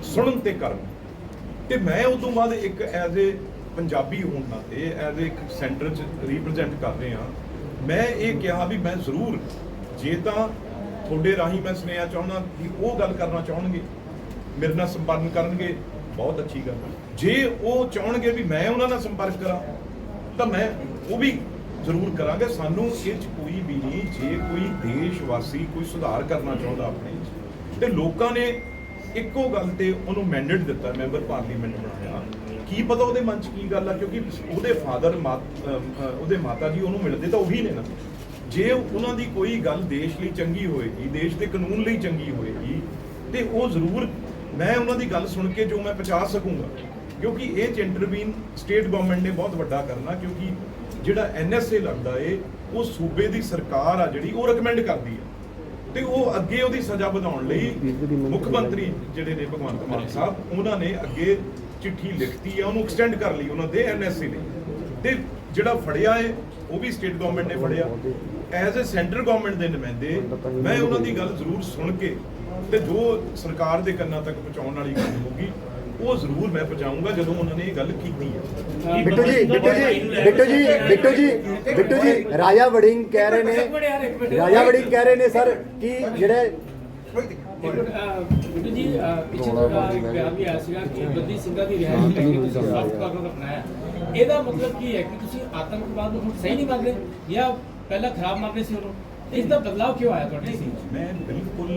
ਸੁਣਨ ਤੇ ਕਰਨ। ਤੇ ਮੈਂ ਉਸ ਤੋਂ ਬਾਅਦ ਇੱਕ ਐਜ਼ ਏ ਪੰਜਾਬੀ ਹੋਣ ਨਾਤੇ ਐਜ਼ ਇੱਕ ਸੈਂਟਰ ਚ ਰਿਪਰੈਜ਼ੈਂਟ ਕਰ ਰਿਹਾ ਮੈਂ ਇਹ ਕਿਹਾ ਵੀ ਮੈਂ ਜ਼ਰੂਰ, ਜੇ ਤਾਂ ਤੁਹਾਡੇ ਰਾਹੀਂ ਮੈਂ ਸੁਨੇਹਾ ਚਾਹੁੰਦਾ ਕਿ ਉਹ ਗੱਲ ਕਰਨਾ ਚਾਹਣਗੇ, ਮੇਰੇ ਨਾਲ ਸੰਪਰਕ ਕਰਨਗੇ, ਬਹੁਤ ਅੱਛੀ ਗੱਲ ਹੈ। ਜੇ ਉਹ ਚਾਹਣਗੇ ਵੀ ਮੈਂ ਉਹਨਾਂ ਨਾਲ ਸੰਪਰਕ ਕਰਾਂ, ਤਾਂ ਮੈਂ ਉਹ ਵੀ ਜ਼ਰੂਰ ਕਰਾਂਗੇ ਸਾਨੂੰ ਇਹ ਚ ਕੋਈ ਵੀ ਨਹੀਂ, ਜੇ ਕੋਈ ਦੇਸ਼ ਵਾਸੀ ਕੋਈ ਸੁਧਾਰ ਕਰਨਾ ਚਾਹੁੰਦਾ ਆਪਣੇ ਚ, ਤੇ ਲੋਕਾਂ ਨੇ ਇੱਕੋ ਗੱਲ ਤੇ ਉਹਨੂੰ ਮੈਂਡੇਟ ਦਿੱਤਾ ਮੈਂਬਰ ਪਾਰਲੀਮੈਂਟ ਬਣਾਇਆ। ਕੀ ਪਤਾ ਉਹਦੇ ਮਨ ਚ ਕੀ ਗੱਲ ਆ, ਕਿਉਂਕਿ ਉਹਦੇ ਫਾਦਰ ਉਹਦੇ ਮਾਤਾ ਜੀ ਉਹਨੂੰ ਮਿਲਦੇ ਤਾਂ ਉਹੀ ਨੇ ਨਾ। ਜੇ ਉਹਨਾਂ ਦੀ ਕੋਈ ਗੱਲ ਦੇਸ਼ ਲਈ ਚੰਗੀ ਹੋਏਗੀ, ਦੇਸ਼ ਦੇ ਕਾਨੂੰਨ ਲਈ ਚੰਗੀ ਹੋਏਗੀ, ਤੇ ਉਹ ਜ਼ਰੂਰ, ਮੈਂ ਉਹਨਾਂ ਦੀ ਗੱਲ ਸੁਣ ਕੇ ਜੋ ਮੈਂ ਪਹੁੰਚਾ ਸਕੂੰਗਾ। ਕਿਉਂਕਿ ਇਹ ਚ ਇੰਟਰਵੀਨ ਸਟੇਟ ਗਵਰਨਮੈਂਟ ਨੇ ਬਹੁਤ ਵੱਡਾ ਕਰਨਾ, ਕਿਉਂਕਿ ਜਿਹੜਾ ਐਨਐਸਏ ਲੱਗਦਾ ਏ, ਉਹ ਸੂਬੇ ਦੀ ਸਰਕਾਰ ਆ ਜਿਹੜੀ, ਉਹ ਰეკਮੈਂਡ ਕਰਦੀ ਹੈ ਤੇ ਉਹ ਅੱਗੇ ਉਹਦੀ ਸਜ਼ਾ ਵਧਾਉਣ ਲਈ ਮੁੱਖ ਮੰਤਰੀ ਜਿਹੜੇ ਨੇ ਭਗਵੰਤ ਮਾਨ ਸਾਹਿਬ ਉਹਨਾਂ ਨੇ ਅੱਗੇ ਚਿੱਠੀ ਲਿਖਤੀ ਹੈ ਉਹਨੂੰ ਐਕਸਟੈਂਡ ਕਰ ਲਈ ਉਹਨਾਂ ਦੇ ਐਨਐਸਏ ਲਈ ਤੇ ਜਿਹੜਾ ਫੜਿਆ ਏ ਉਹ ਵੀ ਸਟੇਟ ਗਵਰਨਮੈਂਟ ਨੇ ਫੜਿਆ। ਐਜ਼ ਅ ਸੈਂਟਰ ਗਵਰਨਮੈਂਟ ਦੇ ਨੁਮਾਇੰਦੇ ਮੈਂ ਉਹਨਾਂ ਦੀ ਗੱਲ ਜ਼ਰੂਰ ਸੁਣ ਕੇ ਤੇ ਜੋ ਸਰਕਾਰ ਦੇ ਕੰਨਾਂ ਤੱਕ ਪਹੁੰਚਾਉਣ ਵਾਲੀ ਗੱਲ ਹੋਊਗੀ ਉਹ ਜ਼ਰੂਰ ਮੈਂ ਪਹੁੰਚਾਊਂਗਾ ਜਦੋਂ ਉਹਨਾਂ ਨੇ ਇਹ ਗੱਲ ਕੀਤੀ ਹੈ। ਬਿੱਟੂ ਜੀ ਬਿੱਟੂ ਜੀ ਬਿੱਟੂ ਜੀ ਬਿੱਟੂ ਜੀ ਬਿੱਟੂ ਜੀ ਰਾਜਾ ਵੜਿੰਗ ਕਹਿ ਰਹੇ ਨੇ ਰਾਜਾ ਵੜਿੰਗ ਕਹਿ ਰਹੇ ਨੇ ਸਰ ਕਿ ਜਿਹੜੇ ਬਿੱਟੂ ਜੀ ਅਹ, ਪਿੱਛੇ ਜਿਹੜਾ ਇੱਕ ਬਿਆਨ ਵੀ ਆਇਆ ਸੀਗਾ ਕਿ ਬੰਦੀ ਸਿੰਘਾਂ ਦੀ ਰਿਹਾਈ ਨੂੰ ਲੈ ਕੇ ਤੁਸੀਂ ਸਖਤ ਕਾਨੂੰਨ ਅਪਣਾਇਆ ਇਹਦਾ ਮਤਲਬ ਕੀ ਹੈ ਕਿ ਤੁਸੀਂ ਆਤੰਕਵਾਦ ਨੂੰ ਹੁਣ ਸਹੀ ਨਹੀਂ ਮੰਨਦੇ ਜਾਂ ਪਹਿਲਾਂ ਖਰਾਬ ਮੰਨਦੇ ਸੀ ਉਹਨੂੰ? ਇਸ ਦਾ ਬਦਲਾਅ ਕਿਉਂ ਆਇਆ ਤੁਹਾਡੇ ਸੀ ਮੈਂ ਬਿਲਕੁਲ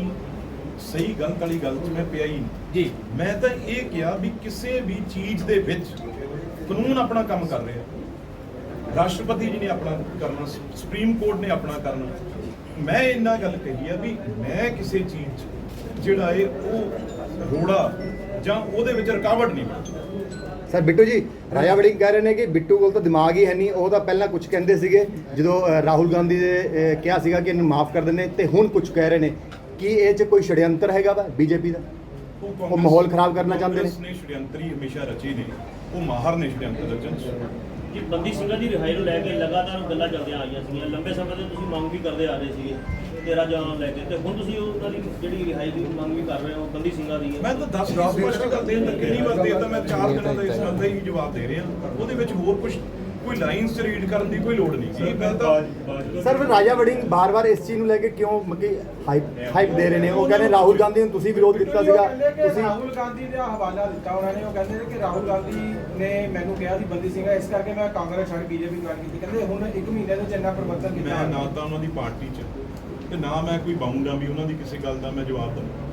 ਸਹੀ ਗਲਤ ਵਾਲੀ ਗੱਲ 'ਚ ਮੈਂ ਪਿਆ ਹੀ ਨਹੀਂ। ਜੀ। ਮੈਂ ਤਾਂ ਇਹ ਕਿਹਾ ਵੀ ਕਿਸੇ ਵੀ ਚੀਜ਼ ਦੇ ਵਿੱਚ ਕਾਨੂੰਨ ਆਪਣਾ ਕੰਮ ਕਰ ਰਿਹਾ। ਰਾਸ਼ਟਰਪਤੀ ਜੀ ਨੇ ਆਪਣਾ ਕਰਨਾ ਸੁਪਰੀਮ ਕੋਰਟ ਨੇ ਆਪਣਾ ਕਰਨਾ। ਮੈਂ ਇੰਨਾ ਗੱਲ ਕਹੀ ਆ ਵੀ ਮੈਂ ਕਿਸੇ ਚੀਜ਼ 'ਚ ਜਿਹੜਾ ਇਹ ਉਹ ਰੋੜਾ ਜਾਂ ਉਹਦੇ ਵਿੱਚ ਰੁਕਾਵਟ ਨਹੀਂ ਸਰ ਬਿੱਟੂ ਜੀ ਰਾਜਾ ਵੜਿੰਗ ਕਹਿ ਰਹੇ ਨੇ ਕਿ ਬਿੱਟੂ ਕੋਲ ਤਾਂ ਦਿਮਾਗ ਹੀ ਹੈ ਨਹੀਂ। ਉਹ ਤਾਂ ਪਹਿਲਾਂ ਕੁਝ ਕਹਿੰਦੇ ਸੀਗੇ। ਜਦੋਂ ਰਾਹੁਲ ਗਾਂਧੀ ਦੇ ਕਿਹਾ ਸੀਗਾ ਕਿ ਇਹਨੂੰ ਮਾਫ ਕਰ ਦਿੰਦੇ ਤੇ ਹੁਣ ਕੁਝ ਕਹਿ ਰਹੇ ਨੇ। ਕਿ ਇਹ 'ਚ ਕੋਈ ਛੜਯੰਤਰ ਹੈਗਾ ਵਾ ਬੀਜੇਪੀ ਦਾ? ਉਹ ਮਾਹੌਲ ਖਰਾਬ ਕਰਨਾ ਚਾਹੁੰਦੇ ਨੇ। ਨੇ ਛੜਯੰਤਰੀ ਹਮੇਸ਼ਾ ਰਚੇ ਨੇ ਉਹ ਮਾਹਰ ਨੇ ਛੜਯੰਤਰ ਰਚਨ 'ਚ। ਕਿ ਬੰਦੀ ਸਿੰਘਾਂ ਦੀ ਰਿਹਾਈ ਨੂੰ ਲੈ ਕੇ ਲਗਾਤਾਰ ਗੱਲਾਂ ਚੱਲਦੀਆਂ ਆਈਆਂ ਸੀਗੀਆਂ। ਲੰਬੇ ਸਮੇਂ ਤੋਂ ਤੁਸੀਂ ਮੰਗ ਵੀ ਕਰਦੇ ਆ ਰਹੇ ਸੀਗੇ 13 ਜੂਨ ਨੂੰ ਲੈ ਕੇ। ਤੇ ਹੁਣ ਤੁਸੀਂ ਉਹਨਾਂ ਦੀ ਜਿਹੜੀ ਰਿਹਾਈ ਦੀ ਮੰਗ ਵੀ ਕਰ ਰਹੇ ਹੋ ਬੰਦੀ ਸਿੰਘਾਂ ਦੀ। ਮੈਂ ਤਾਂ 10 ਦੀ ਸਪਸ਼ਟ ਕਰ ਦੇ ਅੰਦਰ ਕਿੰਨੀ ਵਾਰ ਦੇ ਤਾਂ ਮੈਂ 4 ਦਿਨਾਂ ਦਾ ਇਸ ਗੱਲ ਦਾ ਹੀ ਜਵਾਬ ਦੇ ਰਿਹਾ। ਉਹਦੇ ਵਿੱਚ ਹੋਰ ਕੁਝ ਕੋਈ ਲਾਈਨਸ ਚ ਰੀਡ ਕਰਨ ਦੀ ਕੋਈ ਲੋੜ ਨਹੀਂ। ਜੀ ਮੈਂ ਤਾਂ ਸਰ ਫਿਰ ਰਾਜਾ ਵੜਿੰਗ ਬਾਰ-ਬਾਰ ਇਸ ਚੀਜ਼ ਨੂੰ ਲੈ ਕੇ ਕਿਉਂ ਮੱਕੀ ਹਾਈਪ ਹਾਈਪ ਦੇ ਰਹੇ ਨੇ? ਉਹ ਕਹਿੰਦੇ ਰਾਹੁਲ ਗਾਂਧੀ ਨੂੰ ਤੁਸੀਂ ਵਿਰੋਧ ਕੀਤਾ ਸੀਗਾ। ਤੁਸੀਂ ਰਾਹੁਲ ਗਾਂਧੀ ਦਾ ਹਵਾਲਾ ਦਿੱਤਾ ਉਹਨਾਂ ਨੇ। ਉਹ ਕਹਿੰਦੇ ਨੇ ਕਿ ਰਾਹੁਲ ਗਾਂਧੀ ਨੇ ਮੈਨੂੰ ਕਿਹਾ ਸੀ ਬੰਦੀ ਸਿੰਘਾ ਇਸ ਕਰਕੇ ਮੈਂ ਕਾਂਗਰਸ ਛੱਡ ਬੀਜੇਪੀ ਜੁਆਇਨ ਕੀਤੀ। ਕਹਿੰਦੇ ਹੁਣ ਇੱਕ ਮਹੀਨੇ ਦੇ ਚੰਨਾ ਪ੍ਰਬੰਧਨ ਕੀਤਾ। ਮੈਂ ਨਾ ਤਾਂ ਉਹਨਾਂ ਦੀ ਪਾਰਟੀ ਚ ਤੇ ਨਾ ਮੈਂ ਕੋਈ ਬਾਉਂਡ ਆ ਵੀ ਉਹਨਾਂ ਦੀ ਕਿਸੇ ਗੱਲ ਦਾ ਮੈਂ ਜਵਾਬ ਦਵਾਂ।